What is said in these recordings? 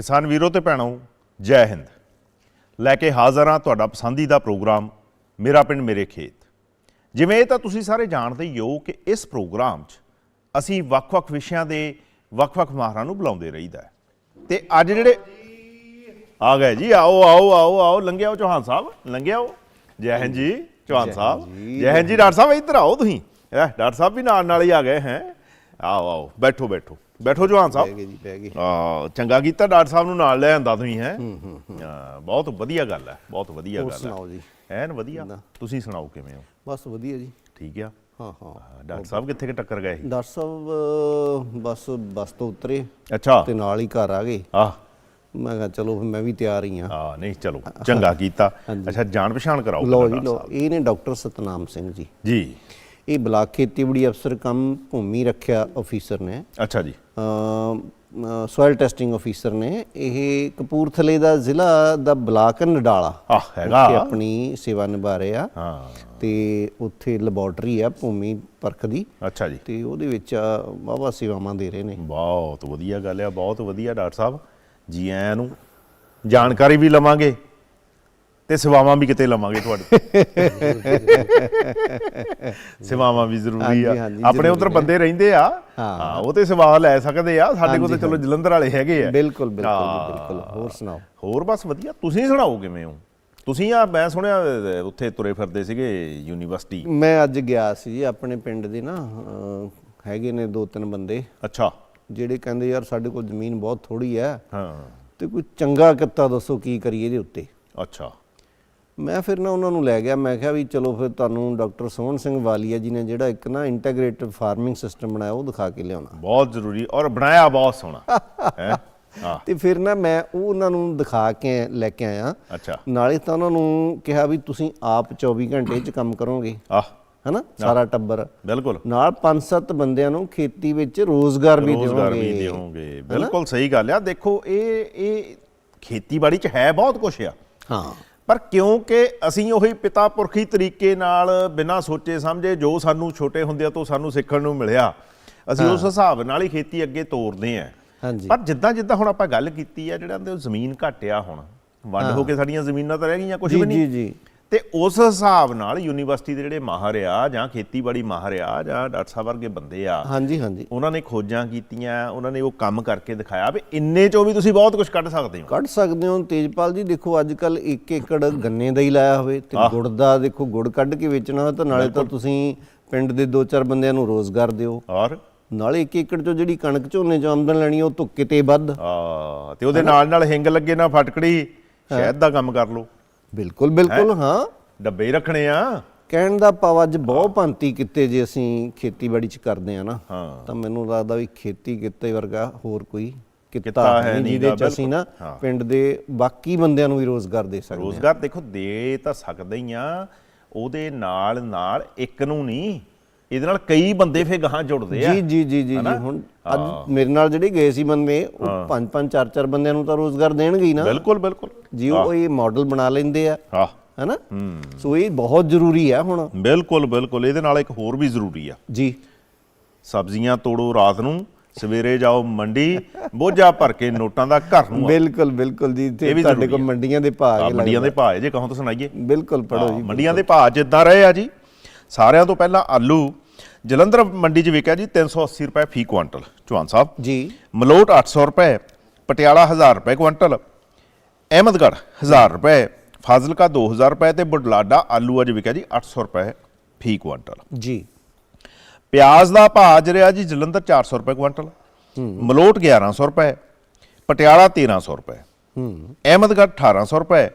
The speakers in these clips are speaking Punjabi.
ਕਿਸਾਨ ਵੀਰੋ ਤੇ ਭੈਣੋ ਜੈ ਹਿੰਦ। ਲੈ ਕੇ ਹਾਜ਼ਰ ਹਾਂ ਤੁਹਾਡਾ ਪਸੰਦੀਦਾ ਪ੍ਰੋਗਰਾਮ ਮੇਰਾ ਪਿੰਡ ਮੇਰੇ ਖੇਤ। ਜਿਵੇਂ ਇਹ ਤਾਂ ਤੁਸੀਂ ਸਾਰੇ ਜਾਣਦੇ ਹੀ ਹੋ ਕਿ ਇਸ ਪ੍ਰੋਗਰਾਮ 'ਚ ਅਸੀਂ ਵੱਖ-ਵੱਖ ਵਿਸ਼ਿਆਂ ਦੇ ਵੱਖ-ਵੱਖ ਮਾਹਰਾਂ ਨੂੰ ਬੁਲਾਉਂਦੇ ਰਹੀਦਾ। ਤੇ ਅੱਜ ਜਿਹੜੇ ਆ ਗਏ ਜੀ ਆਓ ਆਓ ਆਓ ਆਓ ਲੰਘਿਆ ਆਓ ਚੌਹਾਨ ਸਾਹਿਬ ਲੰਘਿਆ ਆਓ। ਜੈ ਹਿੰਦ ਜੀ ਚੌਹਾਨ ਸਾਹਿਬ। ਜੈ। ਹਿੰਦ ਜੀ ਡਾਕਟਰ ਸਾਹਿਬ ਇੱਧਰ ਆਓ ਤੁਸੀਂ। ਡਾਕਟਰ ਸਾਹਿਬ ਵੀ ਨਾਲ ਨਾਲ ਹੀ ਆ ਗਏ ਹੈ। ਆਓ ਆਓ ਬੈਠੋ ਬੈਠੋ। ਬੈਠੋ ਚੌਹਾਨ ਸਾਹਿਬ। ਗਏ ਜੀ ਗਏ। ਆ ਚੰਗਾ ਕੀਤਾ ਡਾਕਟਰ ਸਾਹਿਬ ਨੂੰ ਨਾਲ ਲੈ ਆਂਦਾ ਤੁਸੀਂ ਹੈ? ਬਹੁਤ ਵਧੀਆ ਗੱਲ ਹੈ ਬਹੁਤ ਵਧੀਆ ਗੱਲ ਸੁਣਾਓ ਹੈ ਜੀ? ਐਨ ਵਧੀਆ। ਤੁਸੀਂ ਸੁਣਾਓ ਕਿਵੇਂ ਹੋ? ਬਸ ਵਧੀਆ ਜੀ। ਠੀਕ ਆ? ਹਾਂ ਹਾਂ। ਹਾਂ, ਡਾਕਟਰ ਸਾਹਿਬ ਕਿੱਥੇ ਕਿ ਟੱਕਰ ਗਏ ਸੀ? ਡਾਕਟਰ ਸਾਹਿਬ ਬਸ ਬੱਸ ਤੋਂ ਉਤਰੇ ਅੱਛਾ। ਤੇ ਨਾਲ ਹੀ ਘਰ ਆ ਗਏ। ਆ। ਮੈਂ ਕਿਹਾ ਚਲੋ ਫਿਰ ਮੈਂ ਵੀ ਤਿਆਰ ਹੀ ਹਾਂ ਆ ਨਹੀਂ ਚਲੋ ਚੰਗਾ ਕੀਤਾ। ਅੱਛਾ ਜਾਣ ਪਛਾਣ ਕਰਾਓ ਲਓ ਜੀ ਲਓ ਇਹ ਨੇ ਡਾਕਟਰ ਸਤਨਾਮ ਸਿੰਘ ਜੀ। ਜੀ। ਇਹ ਬਲਾਕ ਖੇਤੀਬਾੜੀ ਅਫਸਰ ਕਮ ਭੂਮੀ ਰੱਖਿਆ ਅਫੀਸਰ ਨੇ। ਅੱਛਾ ਜੀ। ਸੋਇਲ ਟੈਸਟਿੰਗ ਅਫੀਸਰ ਨੇ। ਇਹ ਕਪੂਰਥਲੇ ਦਾ ਜ਼ਿਲ੍ਹਾ ਦਾ ਬਲਾਕ ਨਡਾਲਾ। ਆ ਹੈਗਾ। ਉੱਥੇ ਆਪਣੀ ਸੇਵਾ ਨਿਭਾ ਰਹੇ ਆ। ਹਾਂ। ਤੇ ਉੱਥੇ ਲੈਬੋਰਟਰੀ ਆ ਭੂਮੀ ਪਰਖ ਦੀ। ਅੱਛਾ ਜੀ। ਤੇ ਉਹਦੇ ਵਿੱਚ ਵਾਵਾ ਸੇਵਾਵਾਂ ਦੇ ਰਹੇ ਨੇ। ਬਹੁਤ ਵਧੀਆ ਗੱਲ ਆ ਬਹੁਤ ਵਧੀਆ ਡਾਕਟਰ ਸਾਹਿਬ। ਜੀ ਆਇਆਂ ਨੂੰ ਜਾਣਕਾਰੀ ਵੀ ਲਵਾਂਗੇ। ਤੇ ਸੇਵਾਵਾਂ ਵੀ ਕਿਤੇ ਲਵਾਂਗੇ ਤੁਹਾਡੇ ਸੇਵਾਵਾਂ ਵੀ ਜ਼ਰੂਰੀ ਆ। ਆਪਣੇ ਉਧਰ ਬੰਦੇ ਰਹਿੰਦੇ ਆ। ਹਾਂ। ਉਹ ਤੇ ਸੇਵਾ ਲੈ ਸਕਦੇ ਆ। ਸਾਡੇ ਕੋਲ ਤੇ ਚਲੋ ਜਲੰਧਰ ਵਾਲੇ ਹੈਗੇ ਆ। ਬਿਲਕੁਲ ਬਿਲਕੁਲ ਹੋਰ ਸੁਣਾਓ? ਹੋਰ ਬਸ ਵਧੀਆ। ਤੁਸੀਂ ਸੁਣਾਓ ਕਿਵੇਂ ਹੋ? ਤੁਸੀਂ ਆ ਮੈਂ ਸੁਣਿਆ ਉੱਥੇ ਤੁਰੇ ਫਿਰਦੇ ਸੀਗੇ ਯੂਨੀਵਰਸਿਟੀ। ਮੈਂ ਅੱਜ ਗਿਆ ਸੀ ਜੀ ਆਪਣੇ ਪਿੰਡ ਦੇ ਨਾ ਹੈਗੇ ਨੇ ਦੋ ਤਿੰਨ ਬੰਦੇ। ਅੱਛਾ। ਜਿਹੜੇ ਕਹਿੰਦੇ ਯਾਰ ਸਾਡੇ ਕੋਲ ਜ਼ਮੀਨ ਬਹੁਤ ਥੋੜੀ ਹੈ। ਹਾਂ। ਤੇ ਕੋਈ ਚੰਗਾ ਕਿੱਤਾ ਦੱਸੋ ਕੀ ਕਰੀਏ ਇਹਦੇ ਉੱਤੇ? ਅੱਛਾ। ਮੈਂ ਫਿਰ ਨਾ ਉਹਨਾਂ ਨੂੰ ਲੈ ਗਿਆ ਮੈਂ ਕਿਹਾ ਵੀ ਚਲੋ ਫਿਰ ਤੁਹਾਨੂੰ ਡਾਕਟਰ ਸੋਹਣ ਸਿੰਘ ਵਾਲੀਆ ਜੀ ਨੇ ਜਿਹੜਾ ਇੱਕ ਨਾ ਇੰਟੀਗ੍ਰੇਟਿਡ ਫਾਰਮਿੰਗ ਸਿਸਟਮ ਬਣਾਇਆ ਉਹ ਦਿਖਾ ਕੇ ਲਿਆਉਣਾ। ਬਹੁਤ ਜ਼ਰੂਰੀ ਔਰ ਬਣਾਇਆ ਬਹੁਤ ਸੋਹਣਾ ਹੈ? ਤੇ ਫਿਰ ਨਾ ਮੈਂ ਉਹ ਉਹਨਾਂ ਨੂੰ ਦਿਖਾ ਕੇ ਲੈ ਕੇ ਆਇਆ। ਅੱਛਾ। ਨਾਲੇ ਤਾਂ ਉਹਨਾਂ ਨੂੰ ਕਿਹਾ ਵੀ ਤੁਸੀਂ ਆਪ 24 ਘੰਟੇ 'ਚ ਕੰਮ ਕਰੋਗੇ। ਆਹ। ਹੈਨਾ? ਸਾਰਾ ਟੱਬਰ। ਬਿਲਕੁਲ। ਨਾਲ 5-7 ਬੰਦਿਆਂ ਨੂੰ ਖੇਤੀ ਵਿੱਚ ਰੋਜ਼ਗਾਰ ਵੀ ਰੋਜ਼ਗਾਰ ਵੀ ਦਿਓਗੇ। ਦਿਓਗੇ। ਬਿਲਕੁਲ ਸਹੀ ਗੱਲ ਆ। ਦੇਖੋ ਇਹ ਇਹ ਖੇਤੀਬਾੜੀ 'ਚ ਹੈ ਬਹੁਤ ਕੁਝ ਆ। ਹਾਂ। ਪਰ ਕਿਉਂਕਿ ਅਸੀਂ ਉਹੀ ਪਿਤਾ ਪੁਰਖੀ ਤਰੀਕੇ ਨਾਲ ਬਿਨਾਂ ਸੋਚੇ ਸਮਝੇ ਜੋ ਸਾਨੂੰ ਛੋਟੇ ਹੁੰਦਿਆਂ ਤੋਂ ਸਾਨੂੰ ਸਿੱਖਣ ਨੂੰ ਮਿਲਿਆ ਅਸੀਂ ਉਸ ਹਿਸਾਬ ਨਾਲ ਹੀ ਖੇਤੀ ਅੱਗੇ ਤੋਰਦੇ ਆਂ ਹਾਂਜੀ। ਪਰ ਜਿੱਦਾਂ ਜਿੱਦਾਂ ਹੁਣ ਆਪਾਂ ਗੱਲ ਕੀਤੀ ਆ ਜਿਹੜਾ ਜ਼ਮੀਨ ਘਟਿਆ ਹੁਣ ਵੰਡ ਹੋ। ਕੇ ਸਾਡੀਆਂ ਜ਼ਮੀਨਾਂ ਤਾਂ ਰਹਿ ਗਈਆਂ ਕੁਝ ਵੀ ਨਹੀਂ ਜੀ ਜੀ। ਤੇ ਉਸ ਹਿਸਾਬ ਨਾਲ ਯੂਨੀਵਰਸਿਟੀ ਦੇ ਜਿਹੜੇ ਮਾਹਰ ਆ ਜਾਂ ਖੇਤੀਬਾੜੀ ਮਾਹਰ ਆ ਜਾਂ ਡਾਕਟਰ ਸਾਹਿਬ ਵਰਗੇ ਬੰਦੇ ਆ ਹਾਂਜੀ ਹਾਂਜੀ। ਉਹਨਾਂ ਨੇ ਖੋਜਾਂ ਕੀਤੀਆਂ ਉਹਨਾਂ ਨੇ ਉਹ ਕੰਮ ਕਰਕੇ ਦਿਖਾਇਆ ਵੀ ਇੰਨੇ ਚੋਂ ਵੀ ਤੁਸੀਂ ਬਹੁਤ ਕੁਝ ਕੱਢ ਸਕਦੇ ਹੋ। ਕੱਢ ਸਕਦੇ ਹੋ। ਤੇਜਪਾਲ ਜੀ ਦੇਖੋ ਅੱਜ ਕੱਲ 1 ਏਕੜ ਗੰਨੇ ਦਾ ਹੀ ਲਾਇਆ ਹੋਵੇ ਤੇ ਗੁੜ ਦਾ ਦੇਖੋ ਗੁੜ ਕੱਢ ਕੇ ਵੇਚਣਾ ਹੋਵੇ ਤਾਂ ਨਾਲੇ ਤਾਂ ਤੁਸੀਂ ਪਿੰਡ ਦੇ ਦੋ ਚਾਰ ਬੰਦਿਆਂ ਨੂੰ ਰੋਜ਼ਗਾਰ ਦਿਓ। ਔਰ? ਨਾਲੇ 1 ਏਕੜ ਚੋਂ ਜਿਹੜੀ ਕਣਕ ਝੋਨੇ ਚੋਂ ਆਮਦਨ ਲੈਣੀ ਉਹ ਤੋਂ ਕਿਤੇ ਵੱਧ। ਆ ਤੇ ਉਹਦੇ ਨਾਲ ਨਾਲ ਹਿੰਗ ਲੱਗੇ ਨਾ ਫਟਕੜੀ ਸ਼ਹਿਦ ਦਾ ਕੰਮ ਕਰ ਲਓ। ਬਿਲਕੁਲ ਬਿਲਕੁਲ ਹਾਂ? ਡੱਬੇ ਹੀ ਰੱਖਣੇ ਆ। ਕਹਿਣ ਦਾ ਭਾਵ ਅੱਜ ਬਹੁਤ ਭਾਂਤੀ ਕਿਤੇ ਜੇ ਅਸੀਂ ਖੇਤੀਬਾੜੀ ਚ ਕਰਦੇ ਆ ਨਾ ਤਾਂ ਮੈਨੂੰ ਲੱਗਦਾ ਵੀ ਖੇਤੀ ਕਿੱਤੇ ਵਰਗਾ ਹੋਰ ਕੋਈ ਕਿੱਤਾ ਹੈ ਜਿਹਦੇ ਚ ਅਸੀਂ ਨਾ। ਪਿੰਡ ਦੇ ਬਾਕੀ ਬੰਦਿਆਂ ਨੂੰ ਵੀ ਰੋਜ਼ਗਾਰ ਦੇ ਸਕਦੇ ਰੋਜ਼ਗਾਰ ਦੇਖੋ ਦੇ ਤਾਂ ਸਕਦੇ ਹੀ ਆ ਉਹਦੇ ਨਾਲ ਨਾਲ ਇੱਕ ਨੂੰ ਨਹੀਂ ਇਹਦੇ ਨਾਲ ਕਈ ਬੰਦੇ ਫੇ ਗਾਹਾਂ ਜੁੜਦੇ ਆ। ਜੀ ਜੀ ਜੀ ਜੀ ਜੀ ਹੁਣ ਅੱਜ ਮੇਰੇ ਨਾਲ ਜਿਹੜੇ ਗਏ ਸੀ ਬੰਦੇ ਉਹ ਪੰਜ ਪੰਜ ਚਾਰ ਚਾਰ ਬੰਦਿਆਂ ਨੂੰ ਤਾਂ ਰੋਜ਼ਗਾਰ ਦੇਣਗੇ ਹੀ ਨਾ। ਬਿਲਕੁਲ ਬਿਲਕੁਲ। ਜੀ ਉਹ ਇਹ ਮਾਡਲ ਬਣਾ ਲੈਂਦੇ ਆ ਹੈਨਾ? ਸੋ ਇਹ ਬਹੁਤ ਜ਼ਰੂਰੀ ਆ ਹੁਣ। ਬਿਲਕੁਲ ਬਿਲਕੁਲ। ਇਹਦੇ ਨਾਲ ਇੱਕ ਹੋਰ ਵੀ ਜ਼ਰੂਰੀ ਆ। ਜੀ। ਸਬਜ਼ੀਆਂ ਤੋੜੋ ਰਾਤ ਨੂੰ ਸਵੇਰੇ ਜਾਓ ਮੰਡੀ ਬੋਝਾ ਭਰ ਕੇ ਨੋਟਾਂ ਦਾ ਘਰ ਨੂੰ। ਬਿਲਕੁਲ ਬਿਲਕੁਲ ਜੀ। ਤੁਹਾਡੇ ਕੋਲ। ਮੰਡੀਆਂ ਦੇ ਭਾਅ ਮੰਡੀਆਂ ਦੇ ਭਾਅ ਜੇ ਕਹੋ ਤਾਂ ਸੁਣਾਈਏ। ਬਿਲਕੁਲ ਪੜੋ ਹਾਂ, ਜੀ ਮੰਡੀਆਂ ਦੇ ਭਾਅ ਜਿੱਦਾਂ ਰਹੇ ਆ ਜੀ। ਸਾਰਿਆਂ ਤੋਂ ਪਹਿਲਾਂ ਆਲੂ। ਜਲੰਧਰ ਮੰਡੀ 'ਚ ਵਿਕਿਆ ਜੀ 380 ਰੁਪਏ ਫੀ ਕੁਆਂਟਲ। ਚੌਹਾਨ ਸਾਹਿਬ। ਜੀ। ਮਲੋਟ 800 ਰੁਪਏ ਪਟਿਆਲਾ 1000 ਰੁਪਏ ਕੁਆਂਟਲ। ਅਹਿਮਦਗੜ੍ਹ 1000 ਰੁਪਏ। ਫਾਜ਼ਿਲਕਾ 2000 ਰੁਪਏ ਤੇ ਬੁਢਲਾਡਾ ਆਲੂ ਅੱਜ ਵਿਕਿਆ ਜੀ 800 ਰੁਪਏ ਫੀ ਕੁਆਂਟਲ। ਜੀ। ਪਿਆਜ਼ ਦਾ ਭਾਅ ਅੱਜ ਰਿਹਾ ਜੀ ਜਲੰਧਰ 400 ਰੁਪਏ ਕੁਆਂਟਲ। ਮਲੋਟ 1100 ਰੁਪਏ ਪਟਿਆਲਾ 1300 ਰੁਪਏ। ਹੂੰ। ਅਹਿਮਦਗੜ੍ਹ 1800 ਰੁਪਏ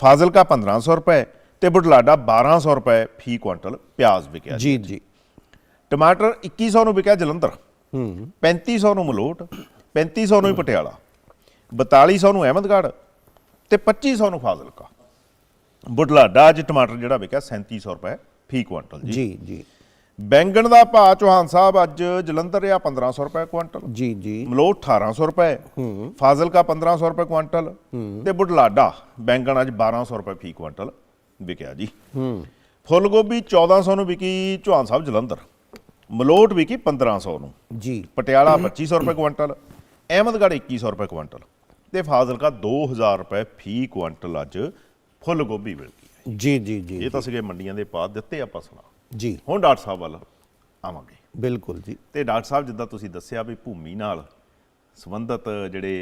ਫਾਜ਼ਿਲਕਾ 1500 ਰੁਪਏ ਤੇ ਬੁਢਲਾਡਾ 1200 ਰੁਪਏ ਫੀ ਕੁਆਂਟਲ ਪਿਆਜ਼ ਵਿਕਿਆ ਜੀ। ਜੀ ਜੀ। ਟਮਾਟਰ 2100 ਨੂੰ ਵਿਕਿਆ ਜਲੰਧਰ। ਹੂੰ। 3500 ਨੂੰ ਮਲੋਟ 3500 ਨੂੰ ਹੀ ਪਟਿਆਲਾ 4200 ਨੂੰ ਅਹਿਮਦਗੜ੍ਹ ਤੇ 2500 ਨੂੰ ਫਾਜ਼ਿਲਕਾ। ਬੁਢਲਾਡਾ ਅੱਜ ਟਮਾਟਰ ਜਿਹੜਾ ਵਿਕਿਆ 3700 ਰੁਪਏ ਫੀ ਕੁਆਂਟਲ ਜੀ। ਜੀ ਜੀ। ਬੈਂਗਣ ਦਾ ਭਾਅ ਚੌਹਾਨ ਸਾਹਿਬ ਅੱਜ ਜਲੰਧਰ ਰਿਹਾ 1500 ਰੁਪਏ ਕੁਆਂਟਲ। ਜੀ ਜੀ। ਮਲੋਟ 1800 ਰੁਪਏ ਫਾਜ਼ਿਲਕਾ 1500 ਰੁਪਏ ਕੁਆਂਟਲ ਤੇ ਬੁਢਲਾਡਾ ਬੈਂਗਣ ਅੱਜ 1200 ਰੁਪਏ ਫੀ ਕੁਆਂਟਲ ਵਿਕਿਆ ਜੀ। ਹੂੰ। ਫੁੱਲ ਗੋਭੀ 1400 ਨੂੰ ਵਿਕੀ ਚੌਹਾਨ ਸਾਹਿਬ ਜਲੰਧਰ। ਮਲੋਟ ਵਿਕੀ 1500 ਨੂੰ। ਜੀ। ਪਟਿਆਲਾ 2500 ਰੁਪਏ ਕੁਆਂਟਲ। ਅਹਿਮਦਗੜ੍ਹ 2100 ਰੁਪਏ ਕੁਆਂਟਲ। ਤੇ ਫਾਜ਼ਿਲਕਾ 2000 ਰੁਪਏ ਫੀ ਕੁਆਂਟਲ ਅੱਜ ਫੁੱਲ ਗੋਭੀ ਮਿਲ ਗਈ ਹੈ। ਜੀ ਜੀ ਜੀ ਇਹ ਤਾਂ ਸੀਗੇ ਮੰਡੀਆਂ ਦੇ ਪਾ ਦਿੱਤੇ ਆਪਾਂ ਸੁਣਾ। ਜੀ। ਹੁਣ ਡਾਕਟਰ ਸਾਹਿਬ ਵੱਲ ਆਵਾਂਗੇ। ਬਿਲਕੁਲ ਜੀ। ਤੇ ਡਾਕਟਰ ਸਾਹਿਬ ਜਿੱਦਾਂ ਤੁਸੀਂ ਦੱਸਿਆ ਵੀ ਭੂਮੀ ਨਾਲ ਸੰਬੰਧਤ ਜਿਹੜੇ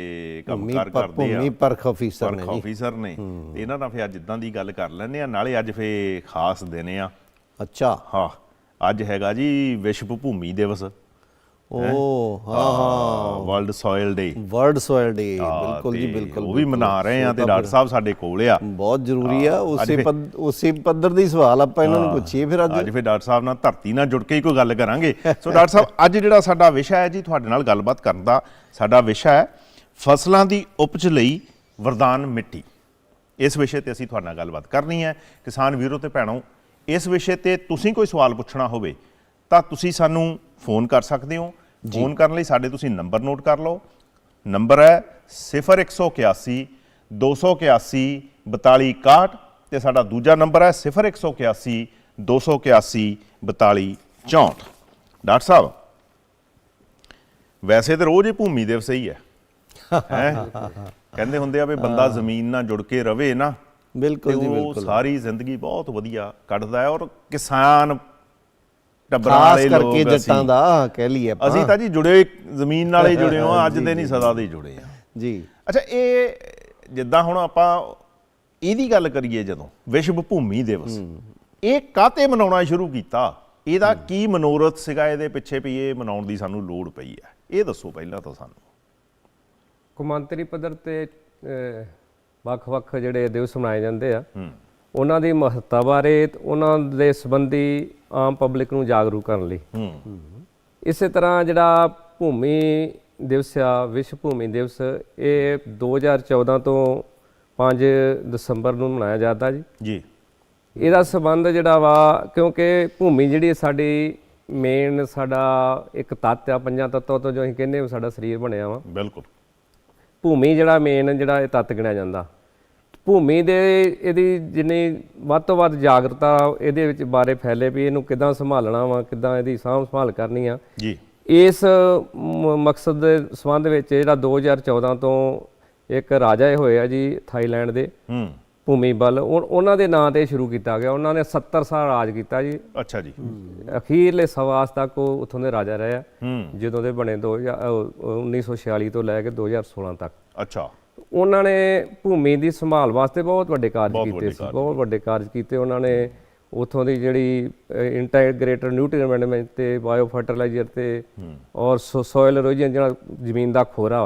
ਭੂਮੀ ਕੰਮਕਾਰ ਪਰ- ਕਰਦੇ ਆ ਭੂਮੀ ਪਰਖ ਅਫੀਸਰ ਨੇ ਪਰਖ ਜੀ। ਆਫੀਸਰ ਨੇ। ਤੇ ਇਹਨਾਂ ਨਾਲ ਫਿਰ ਅੱਜ ਇਦਾਂ ਦੀ ਗੱਲ ਕਰ ਲੈਂਦੇ ਆ ਨਾਲੇ ਅੱਜ ਫੇ ਖਾਸ ਦਿਨ ਆ। ਅੱਛਾ। ਹਾਂ। ਅੱਜ ਹੈਗਾ ਜੀ ਵਿਸ਼ਵ ਭੂਮੀ ਦਿਵਸ। ਓ ਹਾਂ ਹਾਂ world soil day world soil day ਬਿਲਕੁਲ ਜੀ ਬਿਲਕੁਲ ਉਹ ਵੀ ਮਨਾ ਰਹੇ ਆ ਤੇ ਡਾਕਟਰ ਸਾਹਿਬ ਸਾਡੇ ਕੋਲ ਆ। ਬਹੁਤ ਜ਼ਰੂਰੀ ਆ ਉਸੇ ਉਸੇ ਪੱਧਰ ਦੀ ਸਵਾਲ ਆਪਾਂ ਇਹਨਾਂ ਨੂੰ ਪੁੱਛੀਏ ਫਿਰ ਅੱਜ। ਅੱਜ ਫਿਰ ਡਾਕਟਰ ਸਾਹਿਬ ਨਾਲ ਧਰਤੀ ਨਾਲ ਜੁੜ ਕੇ ਹੀ ਕੋਈ ਗੱਲ ਕਰਾਂਗੇ। ਸੋ ਡਾਕਟਰ ਸਾਹਿਬ ਅੱਜ ਜਿਹੜਾ ਸਾਡਾ ਵਿਸ਼ਾ ਹੈ ਜੀ ਤੁਹਾਡੇ ਨਾਲ ਗੱਲਬਾਤ ਕਰਨ ਦਾ ਸਾਡਾ ਵਿਸ਼ਾ ਹੈ ਫਸਲਾਂ ਦੀ ਉਪਜ ਲਈ ਵਰਦਾਨ ਮਿੱਟੀ। ਇਸ ਵਿਸ਼ੇ ਤੇ ਅਸੀਂ ਤੁਹਾਡੇ ਨਾਲ ਗੱਲਬਾਤ ਕਰਨੀ ਹੈ। ਕਿਸਾਨ ਵੀਰੋ ਤੇ ਭੈਣੋ ਇਸ ਵਿਸ਼ੇ ਤੇ ਤੁਸੀਂ ਕੋਈ ਸਵਾਲ ਪੁੱਛਣਾ ਹੋਵੇ ਤਾਂ ਤੁਸੀਂ ਸਾਨੂੰ ਫੋਨ ਕਰ ਸਕਦੇ ਹੋ। ਫੋਨ ਕਰਨ ਲਈ ਸਾਡੇ ਤੁਸੀਂ ਨੰਬਰ ਨੋਟ ਕਰ ਲਓ। ਨੰਬਰ ਹੈ 0181 281 4261 ਤੇ ਸਾਡਾ ਦੂਜਾ ਨੰਬਰ ਹੈ 0181 281 4264 ਡਾਕਟਰ ਸਾਹਿਬ ਵੈਸੇ ਤੇ ਰੋਜ਼ ਹੀ ਭੂਮੀ ਦਿਵਸ ਹੀ ਹੈ। ਹੈ? ਕਹਿੰਦੇ ਹੁੰਦੇ ਆ ਵੀ ਬੰਦਾ ਜ਼ਮੀਨ ਨਾਲ ਜੁੜ ਕੇ ਰਵੇ ਨਾ ਬਿਲਕੁਲ ਜੀ ਉਹ ਬਿਲਕੁਲ। ਸਾਰੀ ਜ਼ਿੰਦਗੀ ਬਹੁਤ ਵਧੀਆ ਕੱਢਦਾ ਹੈ ਔਰ ਕਿਸਾਨ ਟੱਬਰਾਂ ਖਾਸ ਵਾਲੇ ਕਰਕੇ ਲੋਕ ਜੱਟਾਂ ਅਸੀਂ ਦਾ ਕਹਿ ਲਈਏ ਆਪਾਂ। ਅਸੀਂ ਤਾਂ ਜੀ ਜੁੜੇ ਜ਼ਮੀਨ ਨਾਲ ਹੀ ਜੁੜੇ ਹਾਂ ਅੱਜ ਦੇ ਨਹੀਂ ਸਦਾ ਦੇ ਹੀ ਜੁੜੇ ਆ ਜੀ। ਅੱਛਾ ਇਹ ਜਿੱਦਾਂ ਹੁਣ ਆਪਾਂ ਇਹਦੀ ਗੱਲ ਕਰੀਏ ਜਦੋਂ ਵਿਸ਼ਵ ਭੂਮੀ ਦਿਵਸ। ਇਹ ਕਾਤੇ ਮਨਾਉਣਾ ਸ਼ੁਰੂ ਕੀਤਾ? ਇਹਦਾ ਕੀ ਮਨੋਰਥ ਸੀਗਾ ਇਹਦੇ ਪਿੱਛੇ ਵੀ ਇਹ ਮਨਾਉਣ ਦੀ ਸਾਨੂੰ ਲੋੜ ਪਈ ਹੈ? ਇਹ ਦੱਸੋ ਪਹਿਲਾਂ ਤਾਂ ਸਾਨੂੰ। ਕੌਮਾਂਤਰੀ ਪੱਧਰ ਤੇ ਅਹ, ਵੱਖ-ਵੱਖ ਜਿਹੜੇ ਦਿਵਸ ਮਨਾਏ ਜਾਂਦੇ ਆ। ਉਹਨਾਂ ਦੀ ਮਹੱਤਤਾ ਬਾਰੇ ਤੇ ਉਹਨਾਂ ਦੇ ਸੰਬੰਧੀ ਆਮ ਪਬਲਿਕ ਨੂੰ ਜਾਗਰੂਕ ਕਰਨ ਲਈ। ਹੂੰ। ਇਸੇ ਤਰ੍ਹਾਂ ਜਿਹੜਾ ਭੂਮੀ ਦਿਵਸ ਆ ਵਿਸ਼ਵ ਭੂਮੀ ਦਿਵਸ ਇਹ 2014 ਤੋਂ 5 ਦਸੰਬਰ ਨੂੰ ਮਨਾਇਆ ਜਾਂਦਾ ਜੀ। ਜੀ। ਇਹਦਾ ਸਬੰਧ ਜਿਹੜਾ ਵਾ ਕਿਉਂਕਿ ਭੂਮੀ ਜਿਹੜੀ ਸਾਡੀ ਮੇਨ ਸਾਡਾ ਇੱਕ ਤੱਤ ਆ ਪੰਜਾਂ ਤੱਤਾਂ ਤੋਂ ਜੋ ਅਸੀਂ ਕਹਿੰਦੇ ਸਾਡਾ ਸਰੀਰ ਬਣਿਆ ਵਾ। ਬਿਲਕੁਲ। ਭੂਮੀ ਜਿਹੜਾ ਮੇਨ ਜਿਹੜਾ ਇਹ ਤੱਤ ਗਿਣਿਆ ਜਾਂਦਾ। ਭੂਮੀ ਦੇ ਇਹਦੀ ਜਿੰਨੀ ਵੱਧ ਤੋਂ ਵੱਧ ਜਾਗਰਤਾ ਇਹਦੇ ਵਿੱਚ ਬਾਰੇ ਫੈਲੇ ਵੀ ਇਹਨੂੰ ਕਿਦਾਂ ਸੰਭਾਲਣਾ ਵਾ ਕਿਦਾਂ ਇਹਦੀ ਸਾਂਭ ਸੰਭਾਲ ਕਰਨੀ ਆ। ਜੀ। ਇਸ ਮਕਸਦ ਦੇ ਸੰਬੰਧ ਵਿੱਚ ਜਿਹੜਾ 2014 ਤੋਂ ਇੱਕ ਰਾਜਾ ਇਹ ਹੋਏ ਆ ਜੀ ਥਾਈਲੈਂਡ ਦੇ ਹੂੰ। ਭੂਮੀ ਬਲ। ਉਹ- ਉਹਨਾਂ ਦੇ ਨਾਂ ਤੇ ਸ਼ੁਰੂ ਕੀਤਾ ਗਿਆ। ਉਹਨਾਂ ਨੇ 70 ਸਾਲ ਰਾਜ ਕੀਤਾ ਜੀ। ਅੱਛਾ ਜੀ। ਅਖੀਰਲੇ ਸਵਾਸ ਤੱਕ ਉਹ ਉੱਥੋਂ ਦੇ ਰਾਜਾ ਰਹੇ ਆ। ਜਦੋਂ ਦੇ ਬਣੇ 2000 ਅਹ 1946 ਤੋਂ ਲੈ ਕੇ 2016 ਤੱਕ। ਅੱਛਾ। ਉਹਨਾਂ ਨੇ ਭੂਮੀ ਦੀ ਸੰਭਾਲ ਵਾਸਤੇ ਬਹੁਤ ਵੱਡੇ ਕਾਰਜ ਕੀਤੇ ਸੀ ਬਹੁਤ ਵੱਡੇ ਕਾਰਜ ਕੀਤੇ ਉਹਨਾਂ ਨੇ। ਉਥੋਂ ਦੀ ਜਿਹੜੀ ਇੰਟੈਗ੍ਰੇਟਡ ਨਿਊਟ੍ਰੀਐਂਟ ਮੈਨੇਜਮੈਂਟ ਤੇ ਬਾਇਓ ਫਰਟੀਲਾਈਜ਼ਰ ਤੇ ਔਰ ਸੋਇਲ ਇਰੋਜਨ ਜਿਹੜਾ ਜ਼ਮੀਨ ਦਾ ਖੋਰਾ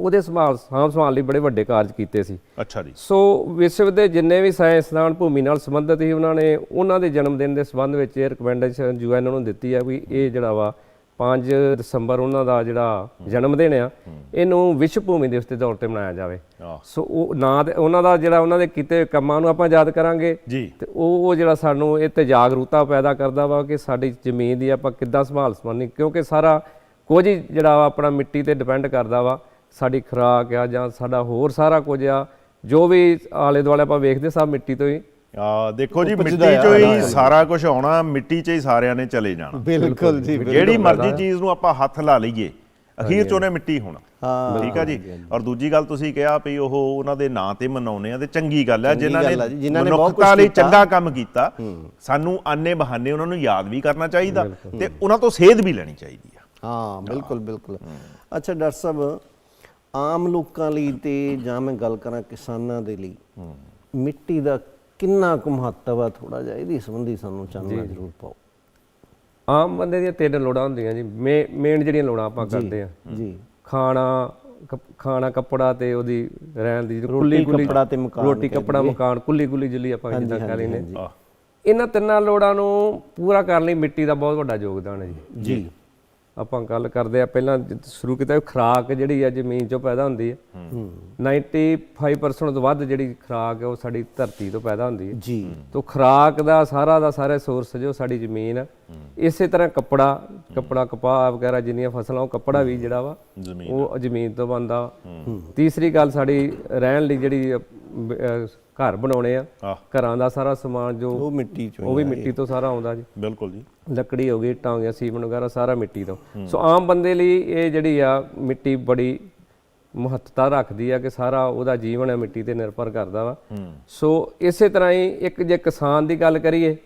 ਉਹਦੇ ਸੰਭਾਲ ਸਾਂਭ ਸੰਭਾਲ ਲਈ ਬੜੇ ਵੱਡੇ ਕਾਰਜ ਕੀਤੇ ਸੀ। ਅੱਛਾ ਜੀ। ਸੋ ਵਿਸ਼ਵ ਦੇ ਜਿੰਨੇ ਵੀ ਸਾਇੰਸਦਾਨ ਭੂਮੀ ਨਾਲ ਸੰਬੰਧਿਤ ਸੀ ਉਹਨਾਂ ਨੇ ਉਹਨਾਂ ਦੇ ਜਨਮ ਦਿਨ ਦੇ ਸੰਬੰਧ ਵਿੱਚ ਇਹ ਰეკਮੈਂਡੇਸ਼ਨ ਯੂਐਨ ਨੂੰ ਦਿੱਤੀ ਹੈ ਵੀ ਇਹ ਜਿਹੜਾ ਵਾ 5 ਦਸੰਬਰ ਉਹਨਾਂ ਦਾ ਜਿਹੜਾ ਜਨਮ ਦਿਨ ਆ ਇਹਨੂੰ ਵਿਸ਼ਵ ਭੂਮੀ ਦਿਵਸ ਦੇ ਤੌਰ ਤੇ ਮਨਾਇਆ ਜਾਵੇ। ਸੋ ਉਹ ਨਾਂ ਉਹਨਾਂ ਦਾ ਜਿਹੜਾ ਉਹਨਾਂ ਦੇ ਕੀਤੇ ਕੰਮਾਂ ਨੂੰ ਆਪਾਂ ਯਾਦ ਕਰਾਂਗੇ। ਤੇ ਉਹ ਉਹ ਜਿਹੜਾ ਸਾਨੂੰ ਇਹ ਤੇ ਜਾਗਰੂਕਤਾ ਪੈਦਾ ਕਰਦਾ ਵਾ ਕਿ ਸਾਡੀ ਜ਼ਮੀਨ ਦੀ ਆਪਾਂ ਕਿੱਦਾਂ ਸੰਭਾਲ ਸੰਭਾਲਣੀ ਕਿਉਂਕਿ ਸਾਰਾ ਕੁਝ ਜਿਹੜਾ ਆਪਣਾ ਮਿੱਟੀ ਤੇ ਡਿਪੈਂਡ ਕਰਦਾ ਵਾ। ਸਾਡੀ ਖੁਰਾਕ ਆ ਜਾਂ ਸਾਡਾ ਹੋਰ ਸਾਰਾ ਕੁਝ ਆ ਜੋ ਵੀ ਆਲੇ ਦੁਆਲੇ ਆਪਾਂ ਵੇਖਦੇ ਸਭ ਮਿੱਟੀ ਤੋਂ ਹੀ ਆ ਦੇਖੋ ਜੀ ਮਿੱਟੀ ਚੋਂ ਹੀ ਸਾਰਾ ਕੁਝ ਆਉਣਾ ਮਿੱਟੀ 'ਚ ਹੀ ਸਾਰਿਆਂ ਨੇ ਚਲੇ ਜਾਣਾ। ਬਿਲਕੁਲ ਜੀ ਜਿਹੜੀ ਮਰਜ਼ੀ ਚੀਜ਼ ਨੂੰ ਆਪਾਂ ਹੱਥ ਲਾ ਲਈਏ ਅਖੀਰ 'ਚ ਉਹਨੇ ਮਿੱਟੀ ਹੋਣਾ। ਹਾਂ। ਠੀਕ ਆ ਜੀ? ਔਰ ਦੂਜੀ ਗੱਲ ਤੁਸੀਂ ਕਿਹਾ ਵੀ ਉਹ ਉਹਨਾਂ ਦੇ ਨਾਂ ਤੇ ਮਨਾਉਨੇ ਆ ਤੇ ਚੰਗੀ ਗੱਲ ਆ ਜਿਨ੍ਹਾਂ ਨੇ ਬਹੁਤ ਮਨੁੱਖਤਾ ਲਈ। ਚੰਗਾ ਕੰਮ ਕੀਤਾ ਸਾਨੂੰ ਆਨੇ ਬਹਾਨੇ ਉਹਨਾਂ ਨੂੰ ਯਾਦ ਵੀ ਕਰਨਾ ਚਾਹੀਦਾ ਤੇ ਉਹਨਾਂ ਤੋਂ ਸੇਧ ਵੀ ਲੈਣੀ ਚਾਹੀਦੀ ਆ। ਹਾਂ ਬਿਲਕੁਲ ਬਿਲਕੁਲ। ਅੱਛਾ ਡਾਕਟਰ ਸਾਹਿਬ ਆਮ ਲੋਕਾਂ ਲਈ ਤੇ ਜਾਂ ਮੈਂ ਗੱਲ ਕਰਾਂ ਕਿਸਾਨਾਂ ਦੇ ਲਈ ਮਿੱਟੀ ਦਾ ਕਿੰਨਾ ਕੁ ਮਹੱਤਵ ਆ ਥੋੜਾ ਜਿਹਾ ਇਹਦੀ ਸੰਬੰਧੀ ਸਾਨੂੰ ਚਾਨਣਾ ਜ਼ਰੂਰ ਪਾਓ। ਆਮ ਬੰਦੇ ਦੀਆਂ ਤਿੰਨ ਲੋੜਾਂ ਹੁੰਦੀਆਂ ਜੀ। ਮੇਨ ਜਿਹੜੀਆਂ ਲੋੜਾਂ ਆਪਾਂ ਕਰਦੇ ਆ। ਜੀ। ਖਾਣਾ ਖਾਣਾ ਕੱਪੜਾ ਤੇ ਉਹਦੀ ਰਹਿਣ ਦੀ ਕੁੱਲੀ ਕੁੱਲੀ ਕੱਪੜਾ ਤੇ ਮਕਾਨ ਰੋਟੀ ਕੱਪੜਾ ਮਕਾਨ ਕੁੱਲੀ ਕੁੱਲੀ ਜਿੱਲੀ ਆਪਾਂ ਜਿੱਦਾਂ ਕਹ ਲੈਨੇ ਇਹਨਾਂ ਤਿੰਨਾਂ ਲੋੜਾਂ ਨੂੰ ਪੂਰਾ ਕਰਨ ਲਈ ਮਿੱਟੀ ਦਾ ਬਹੁਤ ਵੱਡਾ ਯੋਗਦਾਨ ਹੈ ਜੀ। ਜੀ। ਆਪਾਂ ਗੱਲ ਕਰਦੇ ਆ ਪਹਿਲਾਂ ਸ਼ੁਰੂ ਕੀਤਾ ਖਰਾਕ ਜਿਹੜੀ ਆ ਜ਼ਮੀਨ ਚੋਂ ਪੈਦਾ ਹੁੰਦੀ ਹੈ। 95% ਤੋਂ ਵੱਧ ਜਿਹੜੀ ਖਰਾਕ ਹੈ ਉਹ ਸਾਡੀ ਧਰਤੀ ਤੋਂ ਪੈਦਾ ਹੁੰਦੀ ਹੈ ਜੀ। ਤੋ ਖਰਾਕ ਦਾ ਸਾਰਾ ਦਾ ਸਾਰਾ ਸੋਰਸ ਜੋ ਸਾਡੀ ਜ਼ਮੀਨ ਆ ਇਸੇ ਤਰ੍ਹਾਂ ਕੱਪੜਾ ਕੱਪੜਾ ਕਪਾਹ ਵਗੈਰਾ ਜਿੰਨੀਆਂ ਫਸਲਾਂ ਉਹ ਕੱਪੜਾ ਵੀ ਜਿਹੜਾ ਵਾ ਉਹ ਜ਼ਮੀਨ ਤੋਂ ਬੰਦਾ ਤੀਸਰੀ ਗੱਲ ਸਾਡੀ ਰਹਿਣ ਲਈ ਜਿਹੜੀ ਘਰ ਬਣਾਉਣੇ ਆ। ਆਹ। ਘਰਾਂ ਦਾ ਸਾਰਾ ਸਮਾਨ ਜੋ ਉਹ ਮਿੱਟੀ ਚੋਂ ਉਹ ਵੀ ਮਿੱਟੀ ਤੋਂ ਸਾਰਾ ਆਉਂਦਾ ਜੀ। ਬਿਲਕੁਲ ਜੀ। ਲੱਕੜੀ ਹੋ ਗਈ ਇੱਟਾਂ ਹੋ ਗਿਆ ਸੀਮੈਂਟ ਵਗੈਰਾ ਸਾਰਾ ਮਿੱਟੀ ਤੋਂ। ਸੋ ਆਮ ਬੰਦੇ ਲਈ ਇਹ ਜਿਹੜੀ ਆ ਮਿੱਟੀ ਬੜੀ ਮਹੱਤਤਾ ਰੱਖਦੀ ਆ ਕਿ ਸਾਰਾ ਉਹਦਾ ਜੀਵਨ ਹੈ ਮਿੱਟੀ ਤੇ ਨਿਰਭਰ ਕਰਦਾ ਵਾ। ਸੋ ਇਸੇ ਤਰ੍ਹਾਂ ਹੀ ਇੱਕ ਜੇ ਕਿਸਾਨ ਦੀ ਗੱਲ ਕਰੀਏ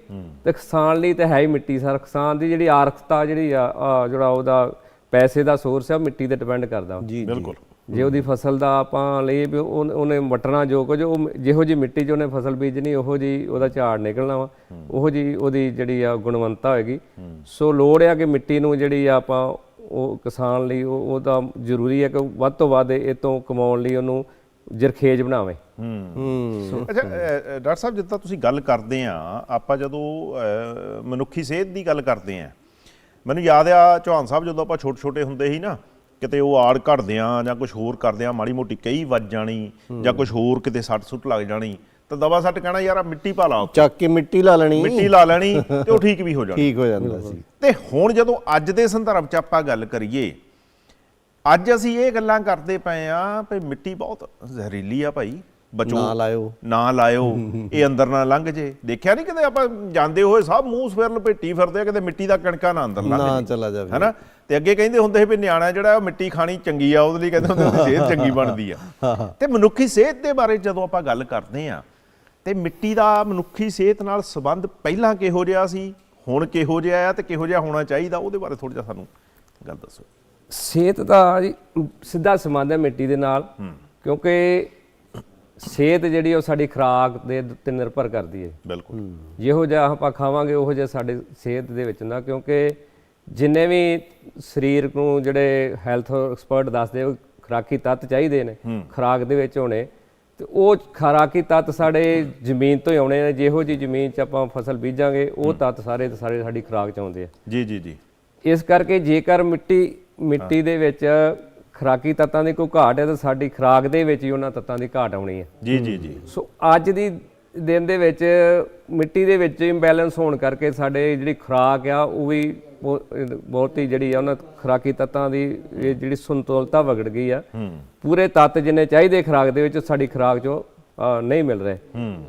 ਤੇ ਕਿਸਾਨ ਲਈ ਤਾਂ ਹੈ ਹੀ ਮਿੱਟੀ ਸਰ। ਕਿਸਾਨ ਦੀ ਜਿਹੜੀ ਆਰਥਿਕਤਾ ਜਿਹੜੀ ਆ ਆ ਜਿਹੜਾ ਉਹਦਾ ਪੈਸੇ ਦਾ ਸੋਰਸ ਆ ਉਹ ਮਿੱਟੀ ਤੇ ਡਿਪੈਂਡ ਕਰਦਾ ਵਾ। ਜੀ। ਬਿਲਕੁਲ। ਜੇ ਉਹਦੀ ਫਸਲ ਦਾ ਆਪਾਂ ਉਹ- ਉਹਨੇ ਵਟਣਾ ਜੋ ਕੁਝ ਉਹ ਜਿਹੋ ਜੀ ਮਿੱਟੀ 'ਚ ਉਹਨੇ ਫਸਲ ਬੀਜਣੀ ਉਹੋ ਜੀ ਉਹਦਾ ਝਾੜ ਨਿਕਲਣਾ ਵਾ। ਉਹੋ ਜੀ ਉਹਦੀ ਜਿਹੜੀ ਆ ਗੁਣਵੰਤਾ ਹੋਏਗੀ। ਸੋ ਲੋੜ ਆ ਕਿ ਮਿੱਟੀ ਨੂੰ ਜਿਹੜੀ ਆ ਆਪਾਂ ਉਹ ਕਿਸਾਨ ਲਈ ਉਹ ਉਹਦਾ ਜ਼ਰੂਰੀ ਹੈ ਕਿ ਵੱਧ ਤੋਂ ਵੱਧ ਇਹ ਤੋਂ ਕਮਾਉਣ ਲਈ ਉਹਨੂੰ ਜਰਖੇਜ ਬਣਾਵੇ। ਹੂੰ। ਅੱਛਾ ਡਾਕਟਰ ਸਾਹਿਬ ਜਿੱਦਾਂ ਤੁਸੀਂ ਗੱਲ ਕਰਦੇ ਆ ਆਪਾਂ ਜਦੋਂ ਮਨੁੱਖੀ ਸਿਹਤ ਦੀ ਗੱਲ ਕਰਦੇ ਆ ਮੈਨੂੰ ਯਾਦ ਆ ਚੌਹਾਨ ਸਾਹਿਬ ਜਦੋਂ ਆਪਾਂ ਛੋਟੇ ਛੋਟੇ ਹੁੰਦੇ ਸੀ ਨਾ ਕਿਤੇ ਉਹ ਆੜ ਘੜਦੇ ਆ ਜਾਂ ਕੁਝ ਹੋਰ ਕਰਦੇ ਆ ਮਾੜੀ ਮੋਟੀ ਕਈ ਵੱਜ ਜਾਣੀ ਜਾਂ ਕੁਝ ਹੋਰ ਕਿਤੇ ਸੱਟ ਸੁੱਟ ਲੱਗ ਜਾਣੀ ਤਾਂ ਦਵਾ ਸੱਟ ਕਹਿਣਾ ਯਾਰ ਆ ਮਿੱਟੀ ਪਾ ਲਾ ਚੱਕ ਕੇ ਮਿੱਟੀ ਲਾ ਲੈਣੀ। ਮਿੱਟੀ ਲਾ ਲੈਣੀ ਤੇ ਉਹ ਠੀਕ ਵੀ ਹੋ ਜਾਣੀ। ਠੀਕ ਹੋ ਜਾਂਦਾ ਸੀ। ਤੇ ਹੁਣ ਜਦੋਂ ਅੱਜ ਦੇ ਸੰਦਰਭ 'ਚ ਆਪਾਂ ਗੱਲ ਕਰੀਏ ਅੱਜ ਅਸੀਂ ਇਹ ਗੱਲਾਂ ਕਰਦੇ ਪਏ ਆ ਵੀ ਮਿੱਟੀ ਬਹੁਤ ਜ਼ਹਿਰੀਲੀ ਆ ਭਾਈ ਬਚੋ। ਨਾ ਲਾਇਓ। ਨਾ ਲਾਇਓ। ਇਹ ਅੰਦਰ ਨਾ ਲੰਘ ਜੇ। ਦੇਖਿਆ ਨਹੀਂ ਕਿਤੇ ਆਪਾਂ ਜਾਂਦੇ ਹੋਏ ਸਭ ਮੂੰਹ ਸਵੇਰ ਲਪੇਟੀ ਫਿਰਦੇ ਆ ਕਿਤੇ ਮਿੱਟੀ ਦਾ ਕਣਕਾ ਨਾ ਅੰਦਰ ਲੰਘ ਨਾ ਚਲਾ ਜਾਵੇ। ਹੈਨਾ? ਤੇ ਅੱਗੇ ਕਹਿੰਦੇ ਹੁੰਦੇ ਸੀ ਵੀ ਨਿਆਣਾ ਜਿਹੜਾ ਉਹ ਮਿੱਟੀ ਖਾਣੀ ਚੰਗੀ ਆ ਉਹਦੇ ਲਈ ਕਹਿੰਦੇ ਹੁੰਦੇ ਸੀ ਸਿਹਤ ਚੰਗੀ ਬਣਦੀ ਆ। ਤੇ ਮਨੁੱਖੀ ਸਿਹਤ ਦੇ ਬਾਰੇ ਜਦੋਂ ਆਪਾਂ ਗੱਲ ਕਰਦੇ ਆ ਤੇ ਮਿੱਟੀ ਦਾ ਮਨੁੱਖੀ ਸਿਹਤ ਨਾਲ ਸੰਬੰਧ ਪਹਿਲਾਂ ਕਿਹੋ ਜਿਹਾ ਸੀ ਹੁਣ ਕਿਹੋ ਜਿਹਾ ਆ ਤੇ ਕਿਹੋ ਜਿਹਾ ਹੋਣਾ ਚਾਹੀਦਾ ਉਹਦੇ ਬਾਰੇ ਥੋੜਾ ਜਿਹਾ ਸਾਨੂੰ ਗੱਲ ਦੱਸੋ। ਸਿਹਤ ਦਾ ਜੀ ਸਿੱਧਾ ਸੰਬੰਧ ਹੈ ਮਿੱਟੀ ਦੇ ਨਾਲ ਕਿਉਂਕਿ ਸਿਹਤ ਜਿਹੜੀ ਉਹ ਸਾਡੀ ਖੁਰਾਕ ਦੇ ਉੱਤੇ ਨਿਰਭਰ ਕਰਦੀ ਹੈ। ਬਿਲਕੁਲ। ਜਿਹੋ ਜਿਹਾ ਆਪਾਂ ਖਾਵਾਂਗੇ ਉਹੋ ਜਿਹਾ ਸਾਡੇ ਸਿਹਤ ਦੇ ਵਿੱਚ ਹੁੰਦਾ ਕਿਉਂਕਿ ਜਿੰਨੇ ਵੀ ਸਰੀਰ ਨੂੰ ਜਿਹੜੇ ਹੈਲਥ ਐਕਸਪਰਟ ਦੱਸਦੇ ਉਹ ਖੁਰਾਕੀ ਤੱਤ ਚਾਹੀਦੇ ਨੇ ਖੁਰਾਕ ਦੇ ਵਿੱਚ ਹੋਣੇ। ਤੇ ਉਹ ਖੁਰਾਕੀ ਤੱਤ ਸਾਡੇ ਜ਼ਮੀਨ ਤੋਂ ਹੀ ਆਉਣੇ ਨੇ ਜਿਹੋ ਜੀ ਜ਼ਮੀਨ 'ਚ ਆਪਾਂ ਫਸਲ ਬੀਜਾਂਗੇ ਉਹ ਤੱਤ ਸਾਰੇ ਦੇ ਸਾਰੇ ਸਾਡੀ ਖੁਰਾਕ 'ਚ ਆਉਂਦੇ ਆ। ਜੀ ਜੀ ਜੀ। ਇਸ ਕਰਕੇ ਜੇਕਰ ਮਿੱਟੀ ਮਿੱਟੀ ਦੇ ਵਿੱਚ ਖੁਰਾਕੀ ਤੱਤਾਂ ਦੀ ਕੋਈ ਘਾਟ ਹੈ ਤਾਂ ਸਾਡੀ ਖੁਰਾਕ ਦੇ ਵਿੱਚ ਹੀ ਉਹਨਾਂ ਤੱਤਾਂ ਦੀ ਘਾਟ ਆਉਣੀ ਹੈ। ਜੀ ਜੀ ਜੀ। ਸੋ ਅੱਜ ਦੀ ਦਿਨ ਦੇ ਵਿੱਚ ਮਿੱਟੀ ਦੇ ਵਿੱਚ ਇੰਬੈਲੈਂਸ ਹੋਣ ਕਰਕੇ ਸਾਡੇ ਜਿਹੜੀ ਖੁਰਾਕ ਆ ਉਹ ਵੀ ਬਹੁ- ਬਹੁਤ ਹੀ ਜਿਹੜੀ ਆ ਉਹਨਾਂ ਖੁਰਾਕੀ ਤੱਤਾਂ ਦੀ ਇਹ ਜਿਹੜੀ ਸੰਤੁਲਤਾ ਵਿਗੜ ਗਈ ਆ। ਪੂਰੇ ਤੱਤ ਜਿੰਨੇ ਚਾਹੀਦੇ ਖੁਰਾਕ ਦੇ ਵਿੱਚ ਸਾਡੀ ਖੁਰਾਕ ਚੋਂ ਨਹੀਂ ਮਿਲ ਰਹੇ।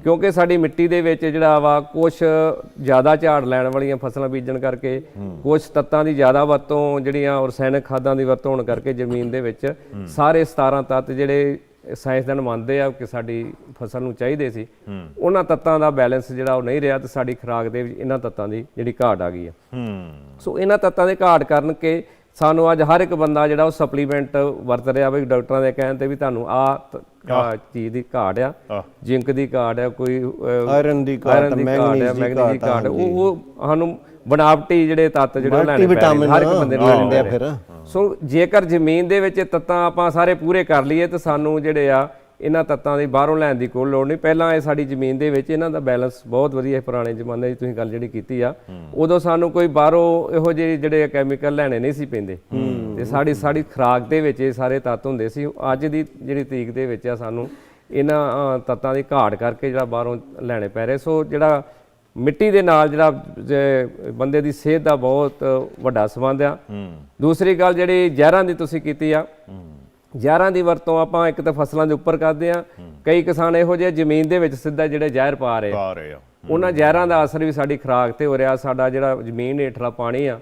ਕਿਉਂਕਿ ਸਾਡੀ ਮਿੱਟੀ ਦੇ ਵਿੱਚ ਜਿਹੜਾ ਵਾ ਕੁਝ ਜ਼ਿਆਦਾ ਝਾੜ ਲੈਣ ਵਾਲੀਆਂ ਫਸਲਾਂ ਬੀਜਣ ਕਰਕੇ ਕੁਝ ਤੱਤਾਂ ਦੀ ਜ਼ਿਆਦਾ ਵਰਤੋਂ ਜਿਹੜੀਆਂ ਰਸਾਇਣਕ ਖਾਦਾਂ ਦੀ ਵਰਤੋਂ ਹੋਣ ਕਰਕੇ ਜ਼ਮੀਨ ਦੇ ਵਿੱਚ ਸਾਰੇ 17 ਤੱਤ ਜਿਹੜੇ ਸਾਇੰਸਦਾਨ ਮੰਨਦੇ ਆ ਕਿ ਸਾਡੀ ਫਸਲ ਨੂੰ ਚਾਹੀਦੇ ਸੀ। ਉਹਨਾਂ ਤੱਤਾਂ ਦਾ ਬੈਲੈਂਸ ਜਿਹੜਾ ਉਹ ਨਹੀਂ ਰਿਹਾ ਤੇ ਸਾਡੀ ਖੁਰਾਕ ਦੇ ਵਿੱਚ ਇਹਨਾਂ ਤੱਤਾਂ ਦੀ ਜਿਹੜੀ ਘਾਟ ਆ ਗਈ ਆ। ਹੂੰ। ਸੋ ਇਹਨਾਂ ਤੱਤਾਂ ਦੇ ਘਾਟ ਕਰਨ ਕੇ ਸਾਨੂੰ ਅੱਜ ਹਰ ਇੱਕ ਬੰਦਾ ਜਿਹੜਾ ਉਹ ਸਪਲੀਮੈਂਟ ਵਰਤ ਰਿਹਾ ਵੀ ਡਾਕਟਰਾਂ ਦੇ ਕਹਿਣ ਤੇ ਵੀ ਤੁਹਾਨੂੰ ਆ ਚੀਜ਼ ਦੀ ਘਾਟ ਆ। ਜਿੰਕ ਦੀ ਘਾਟ ਆ ਕੋਈ ਆਇਰਨ ਦੀ ਘਾਟ, ਮੈਂਗਨੀਜ਼ ਦੀ ਘਾਟ, ਘਾਟ ਉਹ ਉਹ ਸਾਨੂੰ ਬਣਾਵਟੀ ਜਿਹੜੇ ਤੱਤ ਜਿਹੜੇ ਲੈਣੇ ਹਰ ਇੱਕ ਬੰਦੇ ਨੂੰ ਲੈਣੇ ਆ ਫਿਰ। ਸੋ ਜੇਕਰ ਜ਼ਮੀਨ ਦੇ ਵਿੱਚ ਤੱਤਾਂ ਆਪਾਂ ਸਾਰੇ ਪੂਰੇ ਕਰ ਲਈਏ ਤਾਂ ਸਾਨੂੰ ਜਿਹੜੇ ਆ ਇਹਨਾਂ ਤੱਤਾਂ ਦੀ ਬਾਹਰੋਂ ਲੈਣ ਦੀ ਕੋਈ ਲੋੜ ਨਹੀਂ। ਪਹਿਲਾਂ ਇਹ ਸਾਡੀ ਜ਼ਮੀਨ ਦੇ ਵਿੱਚ ਇਹਨਾਂ ਦਾ ਬੈਲੈਂਸ ਬਹੁਤ ਵਧੀਆ ਹੈ ਪੁਰਾਣੇ ਜ਼ਮਾਨੇ 'ਚ ਤੁਸੀਂ ਗੱਲ ਜਿਹੜੀ ਕੀਤੀ ਆ ਉਦੋਂ ਸਾਨੂੰ ਕੋਈ ਬਾਹਰੋਂ ਇਹੋ ਜਿਹੇ ਜਿਹੜੇ ਕੈਮੀਕਲ ਲੈਣੇ ਨਹੀਂ ਸੀ ਪੈਂਦੇ। ਤੇ ਸਾਡੀ ਸਾਡੀ ਖੁਰਾਕ ਦੇ ਵਿੱਚ ਇਹ ਸਾਰੇ ਤੱਤ ਹੁੰਦੇ ਸੀ। ਅੱਜ ਦੀ ਜਿਹੜੀ ਤਰੀਕ ਦੇ ਵਿੱਚ ਆ ਸਾਨੂੰ ਇਹਨਾਂ ਤੱਤਾਂ ਦੀ ਘਾਟ ਕਰਕੇ ਜਿਹੜਾ ਬਾਹਰੋਂ ਲੈਣੇ ਪੈ ਰਹੇ। ਸੋ ਜਿਹੜਾ ਮਿੱਟੀ ਦੇ ਨਾਲ ਜਿਹੜਾ ਬੰਦੇ ਦੀ ਸਿਹਤ ਦਾ ਬਹੁਤ ਵੱਡਾ ਸੰਬੰਧ ਆ। ਦੂਸਰੀ ਗੱਲ ਜਿਹੜੀ ਜ਼ਹਿਰਾਂ ਦੀ ਤੁਸੀਂ ਕੀਤੀ ਆ। ਜ਼ਹਿਰਾਂ ਦੀ ਵਰਤੋਂ ਆਪਾਂ ਇੱਕ ਤਾਂ ਫਸਲਾਂ ਦੇ ਉੱਪਰ ਕਰਦੇ ਆ। ਕਈ ਕਿਸਾਨ ਇਹੋ ਜਿਹੇ ਜ਼ਮੀਨ ਦੇ ਵਿੱਚ ਸਿੱਧਾ ਜਿਹੜੇ ਜ਼ਹਿਰ ਪਾ ਰਹੇ ਆ। ਪਾ ਰਹੇ ਆ। ਉਹਨਾਂ ਜ਼ਹਿਰਾਂ ਦਾ ਅਸਰ ਵੀ ਸਾਡੀ ਖੁਰਾਕ ਤੇ ਹੋ ਰਿਹਾ ਸਾਡਾ ਜਿਹੜਾ ਜ਼ਮੀਨ ਹੇਠਲਾ ਪਾਣੀ ਆ।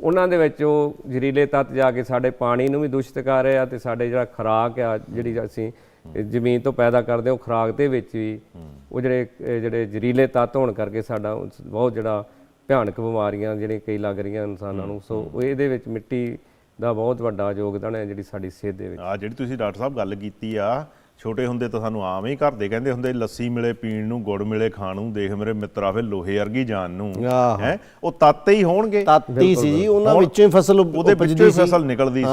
ਉਹਨਾਂ ਦੇ ਵਿੱਚ ਉਹ ਜ਼ਹਿਰੀਲੇ ਤੱਤ ਜਾ ਕੇ ਸਾਡੇ ਪਾਣੀ ਨੂੰ ਵੀ ਦੂਸ਼ਿਤ ਕਰ ਰਹੇ ਆ ਤੇ ਸਾਡੇ ਜਿਹੜਾ ਖੁਰਾਕ ਆ ਜਿਹੜੀ ਅਸੀਂ ਜ਼ਮੀਨ ਤੋਂ ਪੈਦਾ ਕਰਦੇ ਉਹ ਖੁਰਾਕ ਦੇ ਵਿੱਚ ਵੀ। ਉਹ ਜਿਹੜੇ ਜਿਹੜੇ ਜ਼ਹਿਰੀਲੇ ਤੱਤ ਹੋਣ ਕਰਕੇ ਸਾਡਾ ਬਹੁਤ ਜਿਹੜਾ ਭਿਆਨਕ ਬਿਮਾਰੀਆਂ ਜਿਹੜੀਆਂ ਕਈ ਲੱਗ ਰਹੀਆਂ ਇਨਸਾਨਾਂ ਨੂੰ। ਸੋ ਉਹ ਇਹਦੇ ਵਿੱਚ ਮਿੱਟੀ ਦਾ ਬਹੁਤ ਵੱਡਾ ਯੋਗਦਾਨ ਹੈ ਜਿਹੜੀ ਸਾਡੀ ਸਿਹਤ ਦੇ ਵਿੱਚ। ਆ ਜਿਹੜੀ ਤੁਸੀਂ ਡਾਕਟਰ ਸਾਹਿਬ ਗੱਲ ਕੀਤੀ ਆ ਛੋਟੇ ਹੁੰਦੇ ਤਾਂ ਸਾਨੂੰ ਆਮ ਹੀ ਘਰ ਦੇ ਕਹਿੰਦੇ ਹੁੰਦੇ ਲੱਸੀ ਮਿਲੇ ਪੀਣ ਨੂੰ ਗੁੜ ਮਿਲੇ ਖਾਣ ਨੂੰ ਦੇਖ ਮੇਰੇ ਮਿੱਤਰਾ ਫੇ ਲੋਹੇ ਵਰਗੀ ਜਾਨ ਨੂੰ। ਹੈ? ਉਹ ਤੱਤ ਹੀ ਹੋਣਗੇ। ਤਾਤੀ ਸੀ ਜੀ ਉਹਨਾਂ ਵਿੱਚੋਂ ਹੀ ਫਸਲ ਉਹਦੇ ਵਿੱਚੋਂ ਹੀ। ਫਸਲ ਨਿਕਲਦੀ ਸੀ।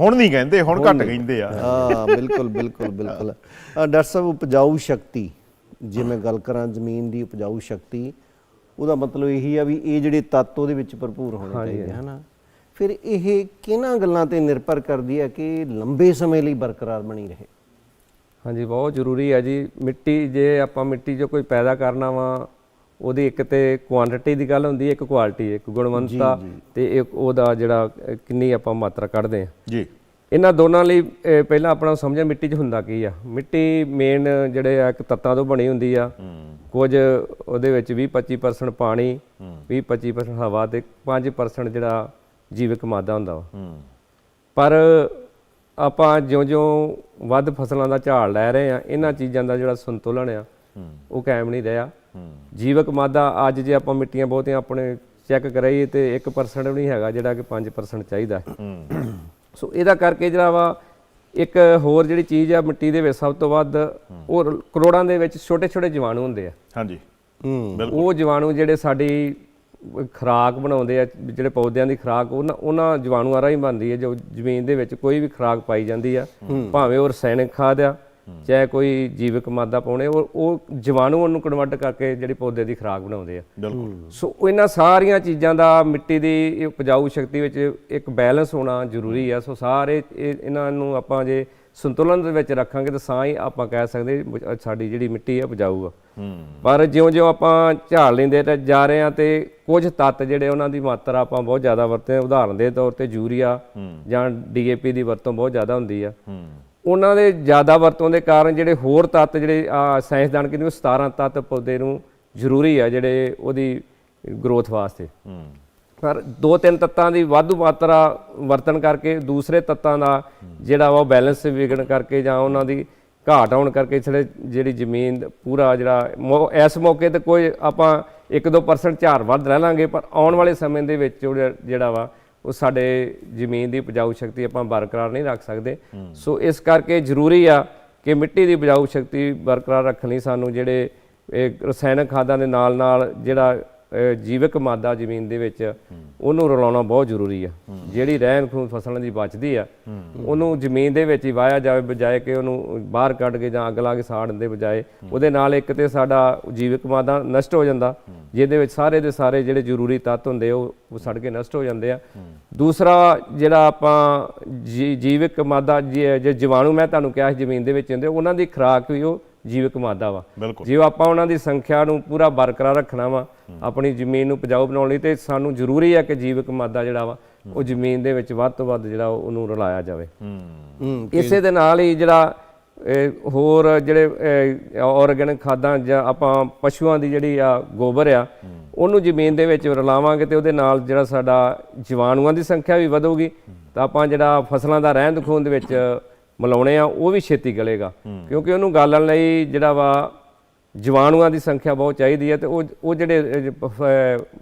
ਹੁਣ ਨਹੀਂ ਕਹਿੰਦੇ ਹੁਣ ਘੱਟ ਕਹਿੰਦੇ ਆ। ਹਾਂ ਬਿਲਕੁਲ ਬਿਲਕੁਲ ਬਿਲਕੁਲ। ਡਾਕਟਰ ਸਾਹਿਬ ਉਪਜਾਊ ਸ਼ਕਤੀ ਜੇ ਮੈਂ ਗੱਲ ਕਰਾਂ ਜ਼ਮੀਨ ਦੀ ਉਪਜਾਊ ਸ਼ਕਤੀ ਉਹਦਾ ਮਤਲਬ ਇਹੀ ਆ ਵੀ ਇਹ ਜਿਹੜੇ ਤੱਤ ਉਹਦੇ ਵਿੱਚ ਭਰਪੂਰ ਹੋਣੇ ਚਾਹੀਦੇ ਹਨਾ? ਫਿਰ ਇਹ ਕਿਹਨਾਂ ਗੱਲਾਂ ਤੇ ਨਿਰਭਰ ਕਰਦੀ ਹੈ ਕਿ ਲੰਬੇ ਸਮੇਂ ਲਈ ਬਰਕਰਾਰ ਬਣੀ ਰਹੇ? ਹਾਂਜੀ ਬਹੁਤ ਜ਼ਰੂਰੀ ਹੈ ਜੀ। ਮਿੱਟੀ ਜੇ ਆਪਾਂ ਮਿੱਟੀ 'ਚੋਂ ਕੋਈ ਪੈਦਾ ਕਰਨਾ ਵਾ ਉਹਦੀ ਇੱਕ ਤੇ ਕੁਆਂਟੀਟੀ ਦੀ ਗੱਲ ਹੁੰਦੀ ਹੈ ਇੱਕ ਕੁਆਲਿਟੀ ਇੱਕ ਗੁਣਵੰਤਾ ਤੇ ਇੱਕ ਉਹਦਾ ਜਿਹੜਾ ਕਿੰਨੀ ਆਪਾਂ ਮਾਤਰਾ ਕੱਢਦੇ ਆ ਜੀ। ਇਹਨਾਂ ਦੋਨਾਂ ਲਈ ਪਹਿਲਾਂ ਆਪਣਾ ਸਮਝਿਆ ਮਿੱਟੀ 'ਚ ਹੁੰਦਾ ਕੀ ਆ? ਮਿੱਟੀ ਮੇਨ ਜਿਹੜੇ ਆ ਇੱਕ ਤੱਤਾਂ ਤੋਂ ਬਣੀ ਹੁੰਦੀ ਆ। ਕੁਝ ਉਹਦੇ ਵਿੱਚ 20-25% ਪਾਣੀ 20-25% ਹਵਾ ਤੇ 5% ਜਿਹੜਾ ਜੀਵਕ ਮਾਦਾ ਹੁੰਦਾ ਵਾ। ਪਰ ਆਪਾਂ ਜਿਉਂ-ਜਿਉਂ ਵੱਧ ਫਸਲਾਂ ਦਾ ਝਾੜ ਲੈ ਰਹੇ ਆ ਇਹਨਾਂ ਚੀਜ਼ਾਂ ਦਾ ਜਿਹੜਾ ਸੰਤੁਲਨ ਆ ਉਹ ਕਾਇਮ ਨਹੀਂ ਰਿਹਾ। ਜੀਵਕ ਮਾਦਾ ਅੱਜ ਜੇ ਆਪਾਂ ਮਿੱਟੀਆਂ ਬਹੁਤੀਆਂ ਆਪਣੇ ਚੈੱਕ ਕਰਾਈਏ ਤੇ 1% ਵੀ ਨਹੀਂ ਹੈਗਾ ਜਿਹੜਾ ਕਿ 5% ਚਾਹੀਦਾ ਹੈ। ਸੋ ਇਹਦਾ ਕਰਕੇ ਜਿਹੜਾ ਵਾ ਇੱਕ ਹੋਰ ਜਿਹੜੀ ਚੀਜ਼ ਆ ਮਿੱਟੀ ਦੇ ਵਿੱਚ ਸਭ ਤੋਂ ਵੱਧ ਉਹ ਕਰੋੜਾਂ ਦੇ ਵਿੱਚ ਛੋਟੇ-ਛੋਟੇ ਜੀਵਾਣੂ ਹੁੰਦੇ ਆ। ਹਾਂਜੀ। ਹੂੰ। ਉਹ ਜੀਵਾਣੂ ਜਿਹੜੇ ਸਾਡੀ ਖੁਰਾਕ ਬਣਾਉਂਦੇ ਆ ਜਿਹੜੇ ਪੌਦਿਆਂ ਦੀ ਖੁਰਾਕ ਉਹਨਾਂ ਉਹਨਾਂ ਜੀਵਾਣੂਆਂ ਰਾਹੀਂ ਬਣਦੀ ਹੈ ਜੋ ਜ਼ਮੀਨ ਦੇ ਵਿੱਚ ਕੋਈ ਵੀ ਖੁਰਾਕ ਪਾਈ ਜਾਂਦੀ ਆ। ਭਾਵੇਂ ਉਹ ਰਸਾਇਣਿਕ ਖਾਦ ਆ ਚਾਹੇ ਕੋਈ ਜੀਵਕ ਮਾਦਾ ਪਾਉਣੇ ਉਹ ਉਹ ਜੀਵਾਣੂ ਉਹਨੂੰ ਕਨਵਰਟ ਕਰਕੇ ਜਿਹੜੀ ਪੌਦੇ ਦੀ ਖੁਰਾਕ ਬਣਾਉਂਦੇ ਆ। ਬਿਲਕੁਲ। ਸੋ ਇਹਨਾਂ ਸਾਰੀਆਂ ਚੀਜ਼ਾਂ ਦਾ ਮਿੱਟੀ ਦੀ ਇਹ ਉਪਜਾਊ ਸ਼ਕਤੀ ਵਿੱਚ ਇੱਕ ਬੈਲੈਂਸ ਹੋਣਾ ਜ਼ਰੂਰੀ ਆ। ਸੋ ਸਾਰੇ ਇਹ- ਇਹਨਾਂ ਨੂੰ ਆਪਾਂ ਜੇ ਸੰਤੁਲਨ ਦੇ ਵਿੱਚ ਰੱਖਾਂਗੇ ਤਾਂ ਤਾਂ ਹੀ ਆਪਾਂ ਕਹਿ ਸਕਦੇ ਸਾਡੀ ਜਿਹੜੀ ਮਿੱਟੀ ਆ ਉਪਜਾਊ ਆ। ਪਰ ਜਿਉਂ-ਜਿਉਂ ਆਪਾਂ ਝਾੜ ਲੈਂਦੇ ਤਾਂ ਜਾ ਰਹੇ ਆ ਤੇ ਕੁਝ ਤੱਤ ਜਿਹੜੇ ਉਹਨਾਂ ਦੀ ਮਾਤਰਾ ਆਪਾਂ ਬਹੁਤ ਜ਼ਿਆਦਾ ਵਰਤਦੇ ਹਾਂ। ਉਦਾਹਰਨ ਦੇ ਤੌਰ ਤੇ ਯੂਰੀਆ ਜਾਂ ਡੀਏਪੀ ਦੀ ਵਰਤੋਂ ਬਹੁਤ ਜ਼ਿਆਦਾ ਹੁੰਦੀ ਆ। ਉਹਨਾਂ ਦੇ ਜ਼ਿਆਦਾ ਵਰਤੋਂ ਦੇ ਕਾਰਨ ਜਿਹੜੇ ਹੋਰ ਤੱਤ ਜਿਹੜੇ ਸਾਇੰਸਦਾਨ ਕਹਿੰਦੇ ਉਹ 17 ਤੱਤ ਪੌਦੇ ਨੂੰ ਜ਼ਰੂਰੀ ਆ ਜਿਹੜੇ ਉਹਦੀ ਗਰੋਥ ਵਾਸਤੇ। ਪਰ ਦੋ ਤਿੰਨ ਤੱਤਾਂ ਦੀ ਵਾਧੂ ਮਾਤਰਾ ਵਰਤਣ ਕਰਕੇ ਦੂਸਰੇ ਤੱਤਾਂ ਦਾ ਜਿਹੜਾ ਉਹ ਬੈਲੈਂਸ ਵਿਗੜਨ ਕਰਕੇ ਜਾਂ ਉਹਨਾਂ ਦੀ ਘਾਟ ਆਉਣ ਕਰਕੇ ਜਿਹੜੇ ਜਿਹੜੀ ਜ਼ਮੀਨ ਪੂਰਾ ਜਿਹੜਾ ਇਸ ਮੌਕੇ ਤੇ ਕੋਈ ਆਪਾਂ 1-2% ਝਾੜ ਵੱਧ ਲੈ ਲਾਂਗੇ ਪਰ ਆਉਣ ਵਾਲੇ ਸਮੇਂ ਦੇ ਵਿੱਚ ਜਿਹੜਾ ਵਾ ਉਹ ਸਾਡੇ ਜ਼ਮੀਨ ਦੀ ਉਪਜਾਊ ਸ਼ਕਤੀ ਆਪਾਂ ਬਰਕਰਾਰ ਨਹੀਂ ਰੱਖ ਸਕਦੇ। ਸੋ ਇਸ ਕਰਕੇ ਜ਼ਰੂਰੀ ਆ ਕਿ ਮਿੱਟੀ ਦੀ ਉਪਜਾਊ ਸ਼ਕਤੀ ਬਰਕਰਾਰ ਰੱਖਣ ਸਾਨੂੰ ਜਿਹੜੇ ਇਹ ਰਸਾਇਣਕ ਖਾਦਾਂ ਦੇ ਨਾਲ ਨਾਲ ਜਿਹੜਾ ਜੀਵਕ ਮਾਦਾ ਜ਼ਮੀਨ ਦੇ ਵਿੱਚ ਉਹਨੂੰ ਰਲਾਉਣਾ ਬਹੁਤ ਜ਼ਰੂਰੀ ਆ। ਜਿਹੜੀ ਰਹਿਣ ਖੂਨ ਫਸਲਾਂ ਦੀ ਬਚਦੀ ਆ, ਉਹਨੂੰ ਜ਼ਮੀਨ ਦੇ ਵਿੱਚ ਹੀ ਵਾਇਆ ਜਾਵੇ ਬਜਾਏ ਕਿ ਉਹਨੂੰ ਬਾਹਰ ਕੱਢ ਕੇ ਜਾਂ ਅੱਗ ਲਾ ਕੇ ਸਾੜਨ ਦੇ ਬਜਾਏ ਉਹਦੇ ਨਾਲ ਇੱਕ ਤੇ ਸਾਡਾ ਜੀਵਕ ਮਾਦਾ ਨਸ਼ਟ ਹੋ ਜਾਂਦਾ, ਜਿਹਦੇ ਵਿੱਚ ਸਾਰੇ ਦੇ ਸਾਰੇ ਜਿਹੜੇ ਜ਼ਰੂਰੀ ਤੱਤ ਹੁੰਦੇ ਉਹ ਸੜ ਕੇ ਨਸ਼ਟ ਹੋ ਜਾਂਦੇ ਆ। ਦੂਸਰਾ ਜਿਹੜਾ ਆਪਾਂ ਜੀ- ਜੀਵਕ ਮਾਦਾ ਜੇ ਜੇ ਜੀਵਾਣੂ ਮੈਂ ਤੁਹਾਨੂੰ ਕਿਹਾ ਸੀ ਜ਼ਮੀਨ ਦੇ ਵਿੱਚ ਹੁੰਦੇ ਉਹਨਾਂ ਦੀ ਖੁਰਾਕ ਵੀ ਉਹ ਜੀਵਕ ਮਾਦਾ ਵਾ। ਜੇ ਆਪਾਂ ਉਹਨਾਂ ਦੀ ਸੰਖਿਆ ਨੂੰ ਪੂਰਾ ਬਰਕਰਾਰ ਰੱਖਣਾ ਵਾ ਆਪਣੀ ਜ਼ਮੀਨ ਨੂੰ ਉਪਜਾਊ ਬਣਾਉਣ ਲਈ ਤੇ ਸਾਨੂੰ ਜ਼ਰੂਰੀ ਹੈ ਕਿ ਜੀਵਕ ਮਾਦਾ ਜਿਹੜਾ ਵਾ ਉਹ ਜ਼ਮੀਨ ਦੇ ਵਿੱਚ ਵੱਧ ਤੋਂ ਵੱਧ ਜਿਹੜਾ ਉਹਨੂੰ ਰਲਾਇਆ ਜਾਵੇ। ਹੂੰ। ਇਸੇ ਦੇ ਨਾਲ ਹੀ ਜਿਹੜਾ ਇਹ ਹੋਰ ਜਿਹੜੇ ਆਰਗੈਨਿਕ ਖਾਦਾਂ ਜਾਂ ਆਪਾਂ ਪਸ਼ੂਆਂ ਦੀ ਜਿਹੜੀ ਆ ਗੋਬਰ ਆ ਉਹਨੂੰ ਜ਼ਮੀਨ ਦੇ ਵਿੱਚ ਰਲਾਵਾਂਗੇ ਤੇ ਉਹਦੇ ਨਾਲ ਜਿਹੜਾ ਸਾਡਾ ਜੀਵਾਣੂਆਂ ਦੀ ਸੰਖਿਆ ਵੀ ਵਧੂਗੀ। ਤਾਂ ਆਪਾਂ ਜਿਹੜਾ ਫਸਲਾਂ ਦਾ ਰਹਿੰਦ ਖੂੰਦ ਦੇ ਵਿੱਚ ਮਿਲਾਉਣੇ ਆ ਉਹ ਵੀ ਛੇਤੀ ਗਲੇਗਾ। ਕਿਉਂਕਿ ਉਹਨੂੰ ਗਾਲਣ ਲਈ ਜਿਹੜਾ ਵਾ ਜੀਵਾਣੂਆਂ ਦੀ ਸੰਖਿਆ ਬਹੁਤ ਚਾਹੀਦੀ ਹੈ ਤੇ ਉਹ ਉਹ ਜਿਹੜੇ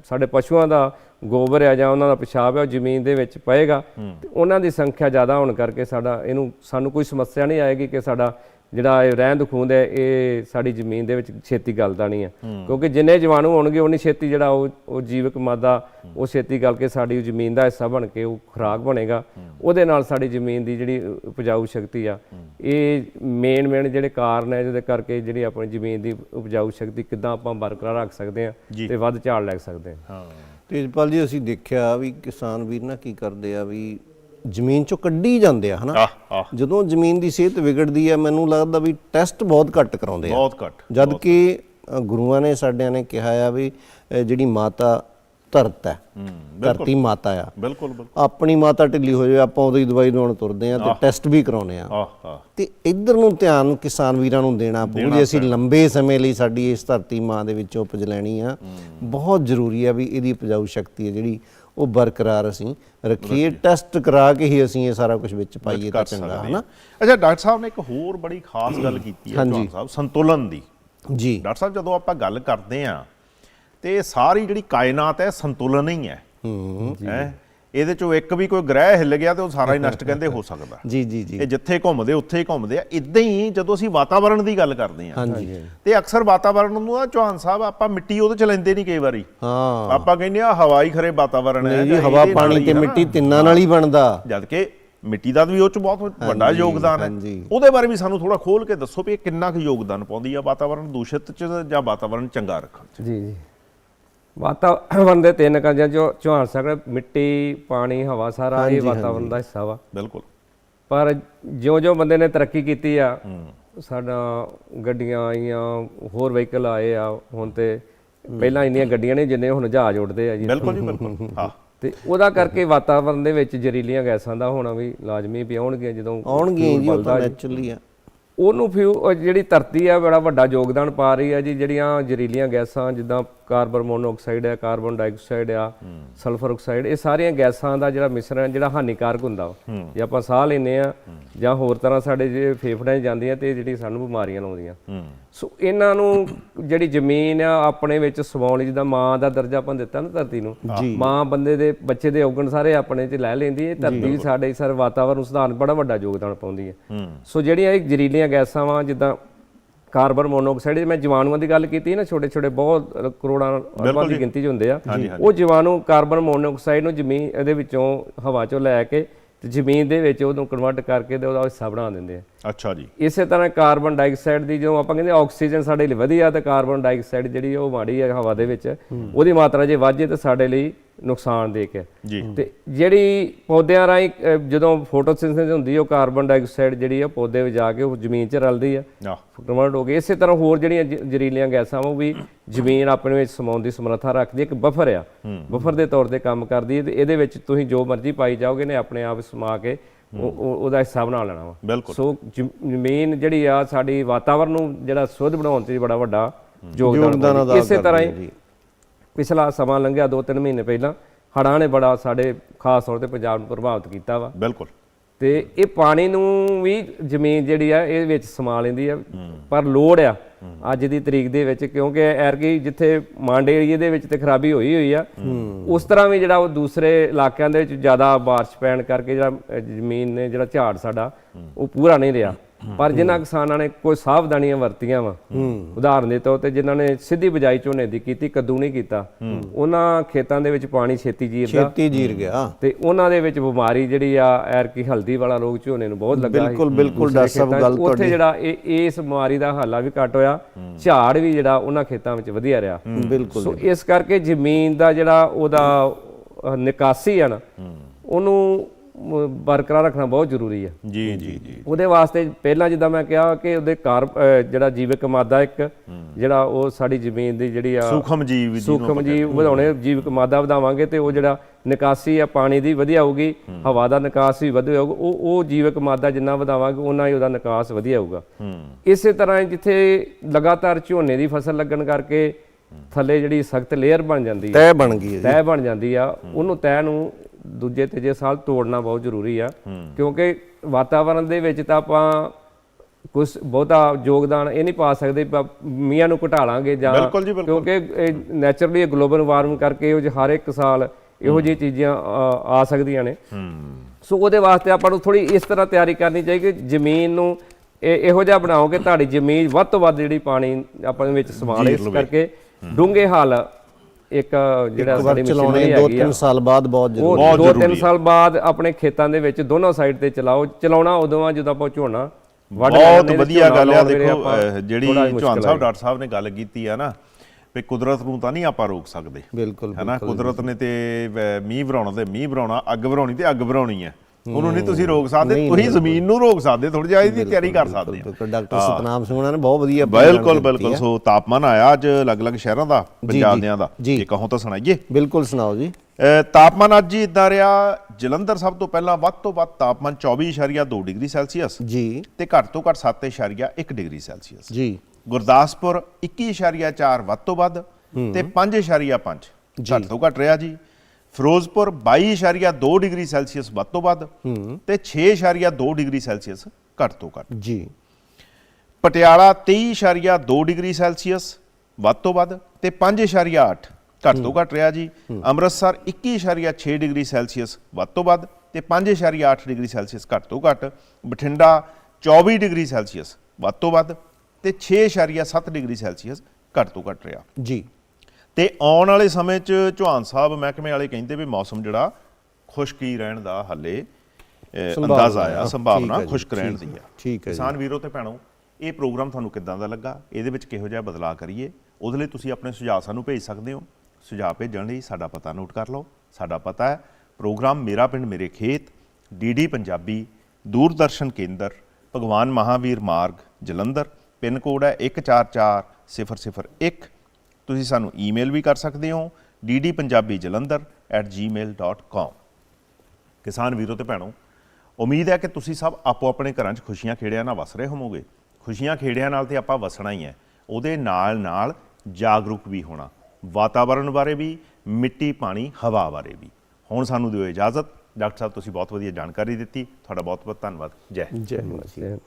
ਸਾਡੇ ਪਸ਼ੂਆਂ ਦਾ ਗੋਬਰ ਆ ਜਾਂ ਉਹਨਾਂ ਦਾ ਪਿਸ਼ਾਬ ਹੈ ਉਹ ਜ਼ਮੀਨ ਦੇ ਵਿੱਚ ਪਏਗਾ। ਤੇ ਉਹਨਾਂ ਦੀ ਸੰਖਿਆ ਜ਼ਿਆਦਾ ਹੋਣ ਕਰਕੇ ਸਾਡਾ ਇਹਨੂੰ ਸਾਨੂੰ ਕੋਈ ਸਮੱਸਿਆ ਨਹੀਂ ਆਏਗੀ ਕਿ ਸਾਡਾ ਜਿਹੜਾ ਇਹ ਰਹਿੰਦ ਖੂੰਦ ਹੈ ਇਹ ਸਾਡੀ ਜ਼ਮੀਨ ਦੇ ਵਿੱਚ ਛੇਤੀ ਗਲਦਾ ਨਹੀਂ ਹੈ। ਕਿਉਂਕਿ ਜਿੰਨੇ ਜੀਵਾਣੂ ਹੋਣਗੇ ਉਨੀ ਛੇਤੀ ਜਿਹੜਾ ਉਹ ਉਹ ਜੀਵਕ ਮਾਦਾ ਉਹ ਛੇਤੀ ਗਲ ਕੇ ਸਾਡੀ ਜ਼ਮੀਨ ਦਾ ਹਿੱਸਾ ਬਣ ਕੇ ਉਹ ਖੁਰਾਕ ਬਣੇਗਾ। ਉਹਦੇ ਨਾਲ ਸਾਡੀ ਜ਼ਮੀਨ ਦੀ ਜਿਹੜੀ ਉਪਜਾਊ ਸ਼ਕਤੀ ਆ ਇਹ ਮੇਨ ਮੇਨ ਜਿਹੜੇ ਕਾਰਨ ਹੈ ਜਿਹਦੇ ਕਰਕੇ ਜਿਹੜੀ ਆਪਣੀ ਜ਼ਮੀਨ ਦੀ ਉਪਜਾਊ ਸ਼ਕਤੀ ਕਿੱਦਾਂ ਆਪਾਂ ਬਰਕਰਾਰ ਰੱਖ ਸਕਦੇ ਆ ਤੇ ਵੱਧ ਝਾੜ ਲੈ ਸਕਦੇ ਆ ਹਾਂ। ਤੇਜਪਾਲ ਜੀ ਅਸੀਂ ਦੇਖਿਆ ਵੀ ਕਿਸਾਨ ਵੀਰ ਨਾ ਕੀ ਕਰਦੇ ਆ ਵੀ ਜ਼ਮੀਨ ਚੋਂ ਕੱਢੀ ਜਾਂਦੇ ਆ ਹਨਾ? ਜਦੋਂ ਜ਼ਮੀਨ ਦੀ ਸਿਹਤ ਵਿਗੜਦੀ ਆ ਮੈਨੂੰ ਲੱਗਦਾ ਵੀ ਟੈਸਟ ਬਹੁਤ ਘੱਟ ਕਰਾਉਂਦੇ ਆ। ਬਹੁਤ ਘੱਟ ਜਦ ਕਿ ਗੁਰੂਆਂ ਨੇ ਸਾਡਿਆਂ ਨੇ ਕਿਹਾ ਆ ਵੀ ਜਿਹੜੀ ਮਾਤਾ ਧਰਤ ਹੈ ਧਰਤੀ ਮਾਤਾ ਆ ਬਿਲਕੁਲ ਬਿਲਕੁਲ। ਆਪਣੀ ਮਾਤਾ ਢਿੱਲੀ ਹੋ ਜਾਵੇ ਆਪਾਂ ਉਹਦੀ ਦਵਾਈ ਦਵਾਉਣ ਤੁਰਦੇ ਆ ਤੇ ਟੈਸਟ ਵੀ ਕਰਾਉਨੇ ਆ। ਤੇ ਇੱਧਰ ਨੂੰ ਧਿਆਨ ਕਿਸਾਨ ਵੀਰਾਂ ਨੂੰ ਦੇਣਾ ਪਊ ਜੇ ਅਸੀਂ ਲੰਬੇ ਸਮੇਂ ਲਈ ਸਾਡੀ ਇਸ ਧਰਤੀ ਮਾਂ ਦੇ ਵਿੱਚੋਂ ਉਪਜ ਲੈਣੀ ਆ ਬਹੁਤ ਜ਼ਰੂਰੀ ਆ ਵੀ ਇਹਦੀ ਉਪਜਾਊ ਸ਼ਕਤੀ ਹੈ ਜਿਹੜੀ ਉਹ ਬਰਕਰਾਰ ਅਸੀਂ ਰੱਖੀਏ ਟੈਸਟ ਕਰਾ ਕੇ ਹੀ ਅਸੀਂ ਇਹ ਸਾਰਾ ਕੁਝ ਵਿੱਚ ਪਾਈਏ ਤਾਂ ਚੰਗਾ ਹਨਾ? ਅੱਛਾ ਡਾਕਟਰ ਸਾਹਿਬ ਨੇ ਇੱਕ ਹੋਰ ਬੜੀ ਖਾਸ ਗੱਲ ਕੀਤੀ ਹੈ ਜਵਾਨ ਸਾਹਿਬ ਸੰਤੁਲਨ ਦੀ। ਜੀ। ਡਾਕਟਰ ਸਾਹਿਬ ਜਦੋਂ ਆਪਾਂ ਗੱਲ ਕਰਦੇ ਆ ਤੇ ਸਾਰੀ ਜਿਹੜੀ ਕਾਇਨਾਤ ਹੈ ਸੰਤੁਲਨ ਹੀ ਹੈ। ਹੂੰ। ਹੈ? ਇਹਦੇ ਚੋਂ ਇੱਕ ਵੀ ਕੋਈ ਗ੍ਰਹਿ ਹਿੱਲ ਗਿਆ ਤੇ ਉਹ ਸਾਰਾ ਹੀ ਨਸ਼ਟ ਕਹਿੰਦੇ ਹੋ ਸਕਦਾ। ਜੀ ਜੀ ਜੀ। ਇਹ ਜਿੱਥੇ ਘੁੰਮਦੇ ਉੱਥੇ ਹੀ ਘੁੰਮਦੇ ਆ। ਇਦਾਂ ਹੀ ਜਦੋਂ ਅਸੀਂ ਵਾਤਾਵਰਣ ਦੀ ਗੱਲ ਕਰਦੇ ਆ ਹਾਂਜੀ। ਤੇ ਅਕਸਰ ਵਾਤਾਵਰਣ ਨੂੰ ਨਾ ਚੌਹਾਨ ਸਾਹਿਬ ਆਪਾਂ ਮਿੱਟੀ ਉਹਦੇ ਚ ਲੈਂਦੇ ਨਹੀਂ ਕਈ ਵਾਰੀ। ਹਾਂ। ਆਪਾਂ ਕਹਿੰਦੇ ਆ ਹਵਾ ਹੀ ਖਰੇ ਵਾਤਾਵਰਣ ਹੈ ਜੀ ਹਵਾ ਪਾਣੀ ਤੇ। ਮਿੱਟੀ ਤਿੰਨਾਂ ਨਾਲ ਹੀ ਬਣਦਾ। ਜਦ ਕਿ ਮਿੱਟੀ ਦਾ ਵੀ ਉਹ ਚ ਬਹੁਤ ਵੱਡਾ ਯੋਗਦਾਨ ਹੈ। ਉਹਦੇ ਬਾਰੇ ਵੀ ਸਾਨੂੰ ਥੋੜਾ ਖੋਲ ਕੇ ਦੱਸੋ ਵੀ ਇਹ ਕਿੰਨਾ ਕੁ ਯੋਗਦਾਨ ਪਾਉਂਦੀ ਆ ਵਾਤਾਵਰਣ ਦੂਸ਼ਿਤ ਚ ਜਾਂ ਵਾਤਾਵਰਣ ਚੰਗਾ ਰੱਖਣ ਚ। ਜੀ ਜੀ। ਵਾਤਾਵਰਣ ਦੇ ਤਿੰਨ ਕਾਜਾਂ ਚੋਂ ਚੌਹਾਨ ਸਕਦੇ ਮਿੱਟੀ ਪਾਣੀ ਹਵਾ ਸਾਰਾ ਇਹ ਵਾਤਾਵਰਣ ਦਾ ਹਿੱਸਾ ਵਾ। ਬਿਲਕੁਲ। ਪਰ ਜਿਉਂ-ਜਿਉਂ ਬੰਦੇ ਨੇ ਤਰੱਕੀ ਕੀਤੀ ਆ ਸਾਡਾ ਗੱਡੀਆਂ ਆਈਆਂ ਹੋਰ ਵਹੀਕਲ ਆਏ ਆ ਹੁਣ ਤੇ ਪਹਿਲਾਂ ਇੰਨੀਆਂ ਗੱਡੀਆਂ ਨੇ ਜਿੰਨੇ ਹੁਣ ਜਹਾਜ਼ ਉੱਡਦੇ ਆ ਜੀ। ਬਿਲਕੁਲ ਜੀ ਬਿਲਕੁਲ। ਹਾਂ। ਤੇ ਉਹਦਾ ਕਰਕੇ ਵਾਤਾਵਰਣ ਦੇ ਵਿੱਚ ਜ਼ਹਿਰੀਲੀਆਂ ਗੈਸਾਂ ਦਾ ਹੋਣਾ ਵੀ ਲਾਜ਼ਮੀ ਵੀ ਆਉਣਗੀਆਂ ਜਦੋਂ ਆਉਣਗੀਆਂ ਜੀ ਉਹ ਤਾਂ ਜੀ। ਨੈਚੁਰਲੀ ਆ। ਉਹਨੂੰ ਫਿਰ ਉਹ ਜਿਹੜੀ ਧਰਤੀ ਆ ਬੜਾ ਵੱਡਾ ਯੋਗਦਾਨ ਪਾ ਰਹੀ ਆ ਜੀ ਜਿਹੜੀਆਂ ਜ਼ਹਿਰੀਲੀਆਂ ਗੈਸਾਂ ਜਿੱਦਾਂ ਕਾਰਬਨ ਮੋਨੋਆਕਸਾਈਡ ਆ ਕਾਰਬਨ ਡਾਈਆਕਸਾਈਡ ਆ ਸਲਫਰ ਆਕਸਾਈਡ ਇਹ ਸਾਰੀਆਂ ਗੈਸਾਂ ਦਾ ਜਿਹੜਾ ਮਿਸ਼ਰਣ ਜਿਹੜਾ ਹਾਨੀਕਾਰਕ ਹੁੰਦਾ ਵਾ। ਜੇ ਆਪਾਂ ਸਾਹ ਲੈਨੇ ਆ ਜਾਂ ਹੋਰ ਤਰ੍ਹਾਂ ਸਾਡੇ ਜੇ ਫੇਫੜਿਆਂ 'ਚ ਜਾਂਦੀਆਂ ਤੇ ਜਿਹੜੀ ਸਾਨੂੰ ਬਿਮਾਰੀਆਂ ਲਾਉਂਦੀਆਂ। ਸੋ ਇਹਨਾਂ ਨੂੰ ਜਿਹੜੀ ਜ਼ਮੀਨ ਆ ਆਪਣੇ ਵਿੱਚ ਸਮਾਉਣ ਲਈ ਜਿੱਦਾਂ ਮਾਂ ਦਾ ਦਰਜਾ ਆਪਾਂ ਦਿੱਤਾ ਨਾ ਧਰਤੀ ਨੂੰ। ਮਾਂ ਬੰਦੇ ਦੇ ਬੱਚੇ ਦੇ ਔਗਣ ਸਾਰੇ ਆਪਣੇ 'ਚ ਲੈ ਲੈਂਦੀ ਹੈ ਧਰਤੀ ਸਾਡੇ ਸਰ ਵਾਤਾਵਰਨ ਸੁਧਾਰਨ ਬੜਾ ਵੱਡਾ ਯੋਗਦਾਨ ਪਾਉਂਦੀ ਹੈ। ਸੋ ਜਿਹੜੀਆਂ ਇਹ ਜ਼ਹਿਰੀਲੀਆਂ ਗੈਸਾਂ ਵਾਂ ਜਿੱਦਾਂ ਕਾਰਬਨ ਮੋਨੋਆਕਸਾਈਡ ਮੈਂ ਜੀਵਾਣੂਆਂ ਦੀ ਗੱਲ ਕੀਤੀ ਨਾ ਛੋਟੇ ਛੋਟੇ ਬਹੁਤ ਕਰੋੜਾਂ ਅਰਬਾਂ ਦੀ ਗਿਣਤੀ 'ਚ ਹੁੰਦੇ ਆ। ਉਹ ਜੀਵਾਣੂ ਕਾਰਬਨ ਮੋਨੋਆਕਸਾਈਡ ਨੂੰ ਜ਼ਮੀਨ ਇਹਦੇ ਵਿੱਚੋਂ ਹਵਾ 'ਚੋਂ ਲੈ ਕੇ ਤੇ ਜ਼ਮੀਨ ਦੇ ਵਿੱਚ ਉਹਨੂੰ ਕਨਵਰਟ ਕਰਕੇ ਤੇ ਉਹਦਾ ਹਿੱਸਾ ਬਣਾ ਦਿੰਦੇ ਆ। ਅੱਛਾ ਜੀ। ਇਸੇ ਤਰ੍ਹਾਂ ਕਾਰਬਨ ਡਾਈਆਕਸਾਈਡ ਦੀ ਜੋ ਆਪਾਂ ਕਹਿੰਦੇ ਆਕਸੀਜਨ ਸਾਡੇ ਲਈ ਵਧੀਆ ਤੇ ਕਾਰਬਨ ਡਾਈਆਕਸਾਈਡ ਜਿਹੜੀ ਉਹ ਮਾੜੀ ਹੈ ਹਵਾ ਦੇ ਵਿੱਚ ਉਹਦੀ ਮਾਤਰਾ ਜੇ ਵੱਧ ਜੇ ਤੇ ਸਾਡੇ ਲਈ ਨੁਕਸਾਨਦੇਕ ਹੈ। ਤੇ ਜਿਹੜੀ ਪੌਦਿਆਂ ਰਾਹੀਂ ਜਦੋਂ ਫੋਟੋਸਿੰਥੇਸਿਸ ਹੁੰਦੀ ਹੈ ਉਹ ਕਾਰਬਨ ਡਾਈਆਕਸਾਈਡ ਜਿਹੜੀ ਆ ਪੌਦੇ ਵਿੱਚ ਜਾ ਕੇ ਉਹ ਜ਼ਮੀਨ 'ਚ ਰਲਦੀ ਆ ਕਨਵਰਟ ਹੋ ਗਈ। ਇਸੇ ਤਰ੍ਹਾਂ ਹੋਰ ਜਿਹੜੀਆਂ ਜ਼ਹਿਰੀਲੀਆਂ ਗੈਸਾਂ ਉਹ ਵੀ ਜ਼ਮੀਨ ਆਪਣੇ ਵਿੱਚ ਸਮਾਉਣ ਦੀ ਸਮਰੱਥਾ ਰੱਖਦੀ ਹੈ। ਇੱਕ ਬਫਰ ਆ। ਬਫਰ ਦੇ ਤੌਰ ਤੇ ਕੰਮ ਕਰਦੀ ਹੈ ਤੇ ਇਹਦੇ ਵਿੱਚ ਤੁਸੀਂ ਜੋ ਮਰਜ਼ੀ ਪਾਈ ਜਾਓਗੇ ਨੇ ਆਪਣੇ ਆਪ ਸਮਾ ਕੇ ਉਹ- ਉਹ- ਉਹਦਾ ਹਿੱਸਾ ਬਣਾ ਲੈਣਾ ਵਾ। ਸੋ ਜ਼ਮ- ਜ਼ਮੀਨ ਜਿਹੜੀ ਆ ਸਾਡੀ ਵਾਤਾਵਰਨ ਨੂੰ ਜਿਹੜਾ ਸ਼ੁੱਧ ਬਣਾਉਣ ਤੇ ਬੜਾ ਵੱਡਾ ਯੋਗਦਾਨ। ਇਸੇ ਤਰ੍ਹਾਂ ਹੀ ਪਿਛਲਾ ਸਮਾਂ ਲੰਘਿਆ 2-3 ਮਹੀਨੇ ਪਹਿਲਾਂ ਹੜ੍ਹਾਂ ਨੇ ਬੜਾ ਸਾਡੇ ਖਾਸ ਤੌਰ ਤੇ ਪੰਜਾਬ ਨੂੰ ਪ੍ਰਭਾਵਿਤ ਕੀਤਾ ਵਾ। ਬਿਲਕੁਲ। ਤੇ ਇਹ ਪਾਣੀ ਨੂੰ ਵੀ ਜ਼ਮੀਨ ਜਿਹੜੀ ਆ ਇਹ ਵਿੱਚ ਸਮਾ ਲੈਂਦੀ ਆ। ਪਰ ਲੋੜ ਆ ਅੱਜ ਦੀ ਤਰੀਕ ਦੇ ਵਿੱਚ ਕਿਉਂਕਿ ਐਰਗੀ ਜਿੱਥੇ ਮਾਂਡੇ ਏਰੀਏ ਦੇ ਵਿੱਚ ਤੇ ਖਰਾਬੀ ਹੋਈ ਹੋਈ ਆ ਉਸ ਤਰ੍ਹਾਂ ਵੀ ਜਿਹੜਾ ਉਹ ਦੂਸਰੇ ਇਲਾਕਿਆਂ ਦੇ ਵਿੱਚ ਜ਼ਿਆਦਾ ਬਾਰਿਸ਼ ਪੈਣ ਕਰਕੇ ਜਿਹੜਾ ਜ਼ਮੀਨ ਨੇ ਜਿਹੜਾ ਝਾੜ ਸਾਡਾ ਉਹ ਪੂਰਾ ਨਹੀਂ ਰਿਹਾ। ਪਰ ਜਿਨ੍ਹਾਂ ਕਿਸਾਨਾਂ ਨੇ ਕੋਈ ਸਾਵਧਾਨੀਆਂ ਵਰਤੀਆਂ ਵਾ ਉਦਾਹਰਨ ਦੇ ਤੌਰ ਤੇ ਜਿਨ੍ਹਾਂ ਨੇ ਸਿੱਧੀ ਬਿਜਾਈ ਝੋਨੇ ਦੀ ਕੀਤੀ ਕੱਦੂ ਨਹੀਂ ਕੀਤਾ ਉਹਨਾਂ ਖੇਤਾਂ ਦੇ ਵਿੱਚ ਪਾਣੀ ਛੇਤੀ ਜੀਰਦਾ। ਛੇਤੀ ਜੀਰ ਗਿਆ। ਤੇ ਉਹਨਾਂ ਦੇ ਵਿੱਚ ਬਿਮਾਰੀ ਜਿਹੜੀ ਆ ਐਰਕੀ ਹਲਦੀ ਵਾਲਾ ਰੋਗ ਝੋਨੇ ਨੂੰ ਬਹੁਤ ਲੱਗਾ। ਬਿਲਕੁਲ, ਬਿਲਕੁਲ, ਡਾਕਟਰ ਸਾਹਿਬ। ਗੱਲ ਉੱਥੇ ਤੁਹਾਡੀ। ਜਿਹੜਾ ਇਹ ਇਸ ਬਿਮਾਰੀ ਦਾ ਹੱਲਾ ਵੀ ਘੱਟ ਹੋਇਆ। ਝਾੜ ਵੀ ਜਿਹੜਾ ਉਹਨਾਂ ਖੇਤਾਂ ਵਿੱਚ ਵਧੀਆ ਰਿਹਾ। ਬਿਲਕੁਲ। ਸੋ ਇਸ ਕਰਕੇ ਜ਼ਮੀਨ ਦਾ ਜਿਹੜਾ ਉਹਦਾ ਨਿਕਾਸੀ ਆ ਨਾ ਉਹਨੂੰ ਬਰਕਰਾਰ ਰੱਖਣਾ ਬਹੁਤ ਜ਼ਰੂਰੀ ਹੈ ਜੀ ਜੀ ਜੀ। ਉਹਦੇ ਵਾਸਤੇ ਪਹਿਲਾਂ ਜਿੱਦਾਂ ਮੈਂ ਕਿਹਾ ਕਿ ਉਹਦੇ ਕਾਰ ਜਿਹੜਾ ਜੀਵਕ ਮਾਦਾ ਇੱਕ ਜਿਹੜਾ ਉਹ ਸਾਡੀ ਜ਼ਮੀਨ ਦੀ ਜਿਹੜੀ ਆ ਸੂਖਮ ਜੀਵ ਜਿਹਨੂੰ ਸੂਖਮ ਜੀਵ ਵਧਾਉਣੇ ਜੀਵਕ ਮਾਦਾ ਵਧਾਵਾਂਗੇ ਤੇ ਉਹ ਜਿਹੜਾ ਨਿਕਾਸੀ ਆ ਪਾਣੀ ਦੀ ਵਧੀਆ ਹੋਊਗੀ ਹਵਾ ਦਾ ਨਿਕਾਸ ਵੀ ਵਧੀਆ ਹੋਊਗਾ ਉਹ ਉਹ ਜੀਵਕ ਮਾਦਾ ਜਿੰਨਾ ਵਧਾਵਾਂਗੇ ਉਹਨਾਂ ਹੀ ਉਹਦਾ ਨਿਕਾਸ ਵਧੀਆ ਹੋਊਗਾ। ਇਸੇ ਤਰ੍ਹਾਂ ਜਿੱਥੇ ਲਗਾਤਾਰ ਝੋਨੇ ਦੀ ਫਸਲ ਲੱਗਣ ਕਰਕੇ ਥੱਲੇ ਜਿਹੜੀ ਸਖਤ ਲੇਅਰ ਬਣ ਜਾਂਦੀ ਹੈ ਤੈ ਬਣ ਗਈ ਹੈ ਜੀ। ਤਹਿ ਬਣ ਜਾਂਦੀ ਆ ਉਹਨੂੰ ਤਹਿ ਨੂੰ ਦੂਜੇ ਤੀਜੇ ਸਾਲ ਤੋੜਨਾ ਬਹੁਤ ਜ਼ਰੂਰੀ ਆ। ਕਿਉਂਕਿ ਵਾਤਾਵਰਣ ਦੇ ਵਿੱਚ ਤਾਂ ਆਪਾਂ ਕੁਝ ਬਹੁਤਾ ਯੋਗਦਾਨ ਇਹ ਨਹੀਂ ਪਾ ਸਕਦੇ ਆਪਾਂ ਮੀਆਂ ਨੂੰ ਘਟਾ ਲਾਂਗੇ ਜਾਂ। ਕਿਉਂਕਿ ਨੇਚਰਲੀ ਗਲੋਬਲ ਵਾਰਮਿੰਗ ਕਰਕੇ ਉਹ ਹਰ ਇੱਕ ਸਾਲ ਇਹੋ ਜਿਹੀ ਚੀਜ਼ਾਂ ਆ ਸਕਦੀਆਂ ਨੇ। ਸੋ ਉਹਦੇ ਵਾਸਤੇ ਆਪਾਂ ਨੂੰ ਥੋੜੀ ਇਸ ਤਰ੍ਹਾਂ ਤਿਆਰੀ ਕਰਨੀ ਚਾਹੀਦੀ ਕਿ ਜ਼ਮੀਨ ਨੂੰ ਇਹ ਇਹੋ ਜਿਹਾ ਬਣਾਓਗੇ ਤੁਹਾਡੀ ਜ਼ਮੀਨ ਵੱਧ ਤੋਂ ਵੱਧ ਜਿਹੜੀ ਪਾਣੀ ਆਪਣੇ ਵਿੱਚ ਸਮਾ ਲੇ ਇਸ ਕਰਕੇ ਡੂੰਘੇ ਹੱਲ ਇੱਕ ਜਿਹੜਾ ਸਾਡੀ ਮਸ਼ੀਨਰੀ ਦੋ ਹੈਗੀ ਆ ਤਿੰਨ ਸਾਲ ਬਾਅਦ ਬਹੁਤ ਜ਼ਰੂਰੀ ਉਹ ਬਹੁਤ ਦੋ ਜ਼ਰੂਰੀ ਤਿੰਨ ਹੈ। ਸਾਲ ਬਾਅਦ ਆਪਣੇ ਖੇਤਾਂ ਦੇ ਵਿੱਚ ਦੋਨੋਂ ਸਾਈਡ ਤੇ ਚਲਾਓ ਚਲਾਉਣਾ ਉਦੋਂ ਆ ਜਦੋਂ ਆਪਾਂ ਝੋਨਾ ਬਹੁਤ ਵਧੀਆ ਗੱਲ ਆ ਦੇਖੋ ਜਿਹੜੀ ਚੌਹਾਨ ਸਾਹਿਬ। ਡਾਕਟਰ ਸਾਹਿਬ ਨੇ ਗੱਲ ਕੀਤੀ ਆ ਨਾ ਵੀ ਕੁਦਰਤ ਨੂੰ ਤਾਂ ਨਹੀਂ ਆਪਾਂ ਰੋਕ ਸਕਦੇ ਬਿਲਕੁਲ ਹੈਨਾ ਕੁਦਰਤ ਨੇ ਤੇ ਮੀਂਹ ਵਰਾਉਣਾ ਤੇ ਮੀਂਹ ਵਰਾਉਣਾ ਅੱਗ ਵਰਾਉਣੀ ਤੇ ਅੱਗ ਵਰਾਉਣੀ ਹੈ ਉਹਨੂੰ ਨਹੀਂ ਤੁਸੀਂ ਰੋਕ ਸਕਦੇ ਤੁਸੀਂ ਜ਼ਮੀਨ ਨੂੰ ਰੋਕ ਸਕਦੇ ਥੋੜੀ ਜਿਹੀ ਇਹਦੀ ਤਿਆਰੀ ਕਰ ਸਕਦੇ ਆ। ਡਾਕਟਰ ਸਤਨਾਮ ਸਿੰਘ ਉਹਨਾਂ ਨੇ ਬਹੁਤ ਵਧੀਆ ਬਿਲਕੁਲ ਬਿਲਕੁਲ। ਸੋ ਤਾਪਮਾਨ ਆਇਆ ਅੱਜ ਅਲੱਗ-ਅਲੱਗ ਸ਼ਹਿਰਾਂ ਦਾ ਪੰਜਾਬ ਦਿਆਂ ਦਾ। ਜੀ। ਕਹੋ ਤਾਂ ਸੁਣਾਈਏ। ਬਿਲਕੁਲ ਸੁਣਾਓ ਜੀ। ਤਾਪਮਾਨ ਅੱਜ ਹੀ ਇਦਾਂ ਰਿਹਾ ਜਲੰਧਰ ਸਭ ਤੋਂ ਪਹਿਲਾਂ ਵੱਧ ਤੋਂ ਵੱਧ ਤਾਪਮਾਨ 24.2 ਡਿਗਰੀ ਸੈਲਸੀਅਸ ਜੀ। ਤੇ ਘੱਟ ਤੋਂ ਘੱਟ 7.1 ਡਿਗਰੀ ਸੈਲਸੀਅਸ। ਜੀ। ਗੁਰਦਾਸਪੁਰ 21.4 ਵੱਧ ਤੋਂ ਵੱਧ ਤੇ 5.5 ਘੱਟ ਤੋਂ ਘੱਟ ਰਿਹਾ ਜੀ। ਫਿਰੋਜ਼ਪੁਰ 22.2 ਡਿਗਰੀ ਸੈਲਸੀਅਸ ਵੱਧ ਤੋਂ ਵੱਧ ਤੇ 6.2 ਡਿਗਰੀ ਸੈਲਸੀਅਸ ਘੱਟ ਤੋਂ ਘੱਟ। ਜੀ। ਪਟਿਆਲਾ 23.2 ਡਿਗਰੀ ਸੈਲਸੀਅਸ ਵੱਧ ਤੋਂ ਵੱਧ ਤੇ 5.8 ਘੱਟ ਤੋਂ ਘੱਟ ਰਿਹਾ ਜੀ। ਅੰਮ੍ਰਿਤਸਰ 21.6 ਡਿਗਰੀ ਸੈਲਸੀਅਸ ਵੱਧ ਤੋਂ ਵੱਧ ਤੇ 5.8 ਡਿਗਰੀ ਸੈਲਸੀਅਸ ਘੱਟ ਤੋਂ ਘੱਟ। ਬਠਿੰਡਾ 24 ਡਿਗਰੀ ਸੈਲਸੀਅਸ ਵੱਧ ਤੋਂ ਵੱਧ ਤੇ 6.7 ਡਿਗਰੀ ਸੈਲਸੀਅਸ ਘੱਟ ਤੋਂ ਘੱਟ ਰਿਹਾ। ਜੀ। ਤੇ ਆਉਣ ਵਾਲੇ ਸਮੇਂ 'ਚ ਚੌਹਾਨ ਸਾਹਿਬ ਮਹਿਕਮੇ ਵਾਲੇ ਕਹਿੰਦੇ ਵੀ ਮੌਸਮ ਜਿਹੜਾ ਖੁਸ਼ਕੀ ਰਹਿਣ ਦਾ ਹਾਲੇ ਅੰਦਾਜ਼ਾ। ਆ ਸੰਭਾਵਨਾ ਖੁਸ਼ਕ ਰਹਿਣ ਦੀ ਆ। ਠੀਕ ਹੈ। ਕਿਸਾਨ ਵੀਰੋ ਤੇ ਭੈਣੋ ਇਹ ਪ੍ਰੋਗਰਾਮ ਤੁਹਾਨੂੰ ਕਿੱਦਾਂ ਦਾ ਲੱਗਾ? ਇਹਦੇ ਵਿੱਚ ਕਿਹੋ ਜਿਹਾ ਬਦਲਾਅ ਕਰੀਏ? ਉਹਦੇ ਲਈ ਤੁਸੀਂ ਆਪਣੇ ਸੁਝਾਅ ਸਾਨੂੰ ਭੇਜ ਸਕਦੇ ਹੋ। ਸੁਝਾਅ ਭੇਜਣ ਲਈ ਸਾਡਾ ਪਤਾ ਨੋਟ ਕਰ ਲਓ। ਸਾਡਾ ਪਤਾ ਹੈ ਪ੍ਰੋਗਰਾਮ ਮੇਰਾ ਪਿੰਡ ਮੇਰੇ ਖੇਤ ਡੀਡੀ ਪੰਜਾਬੀ ਦੂਰਦਰਸ਼ਨ ਕੇਂਦਰ ਭਗਵਾਨ ਮਹਾਵੀਰ ਮਾਰਗ ਜਲੰਧਰ ਪਿੰਨ ਕੋਡ ਹੈ 144001 ਤੁਸੀਂ ਸਾਨੂੰ ਈਮੇਲ ਵੀ ਕਰ ਸਕਦੇ ਹੋ ddpunjabijalandhar@gmail.com ਕਿਸਾਨ ਵੀਰੋ ਤੇ ਭੈਣੋ, ਉਮੀਦ ਹੈ ਕਿ ਤੁਸੀਂ ਸਭ ਆਪੋ ਆਪਣੇ ਘਰਾਂ 'ਚ ਖੁਸ਼ੀਆਂ ਖੇੜਿਆਂ ਨਾਲ ਵਸ ਰਹੇ ਹੋਵੋਗੇ। ਖੁਸ਼ੀਆਂ ਖੇੜਿਆਂ ਨਾਲ ਤੇ ਆਪਾਂ ਵਸਣਾ ਹੀ ਹੈ। ਉਹਦੇ ਨਾਲ ਨਾਲ ਜਾਗਰੂਕ ਵੀ ਹੋਣਾ ਵਾਤਾਵਰਣ ਬਾਰੇ ਵੀ, ਮਿੱਟੀ, ਪਾਣੀ, ਹਵਾ ਬਾਰੇ ਵੀ। ਹੁਣ ਸਾਨੂੰ ਦਿਓ ਇਜਾਜ਼ਤ। ਡਾਕਟਰ ਸਾਹਿਬ, ਤੁਸੀਂ ਬਹੁਤ ਵਧੀਆ ਜਾਣਕਾਰੀ ਦਿੱਤੀ। ਤੁਹਾਡਾ ਬਹੁਤ ਬਹੁਤ ਧੰਨਵਾਦ। ਜੈ ਜੈ ਹਿੰਦ। ਜੀ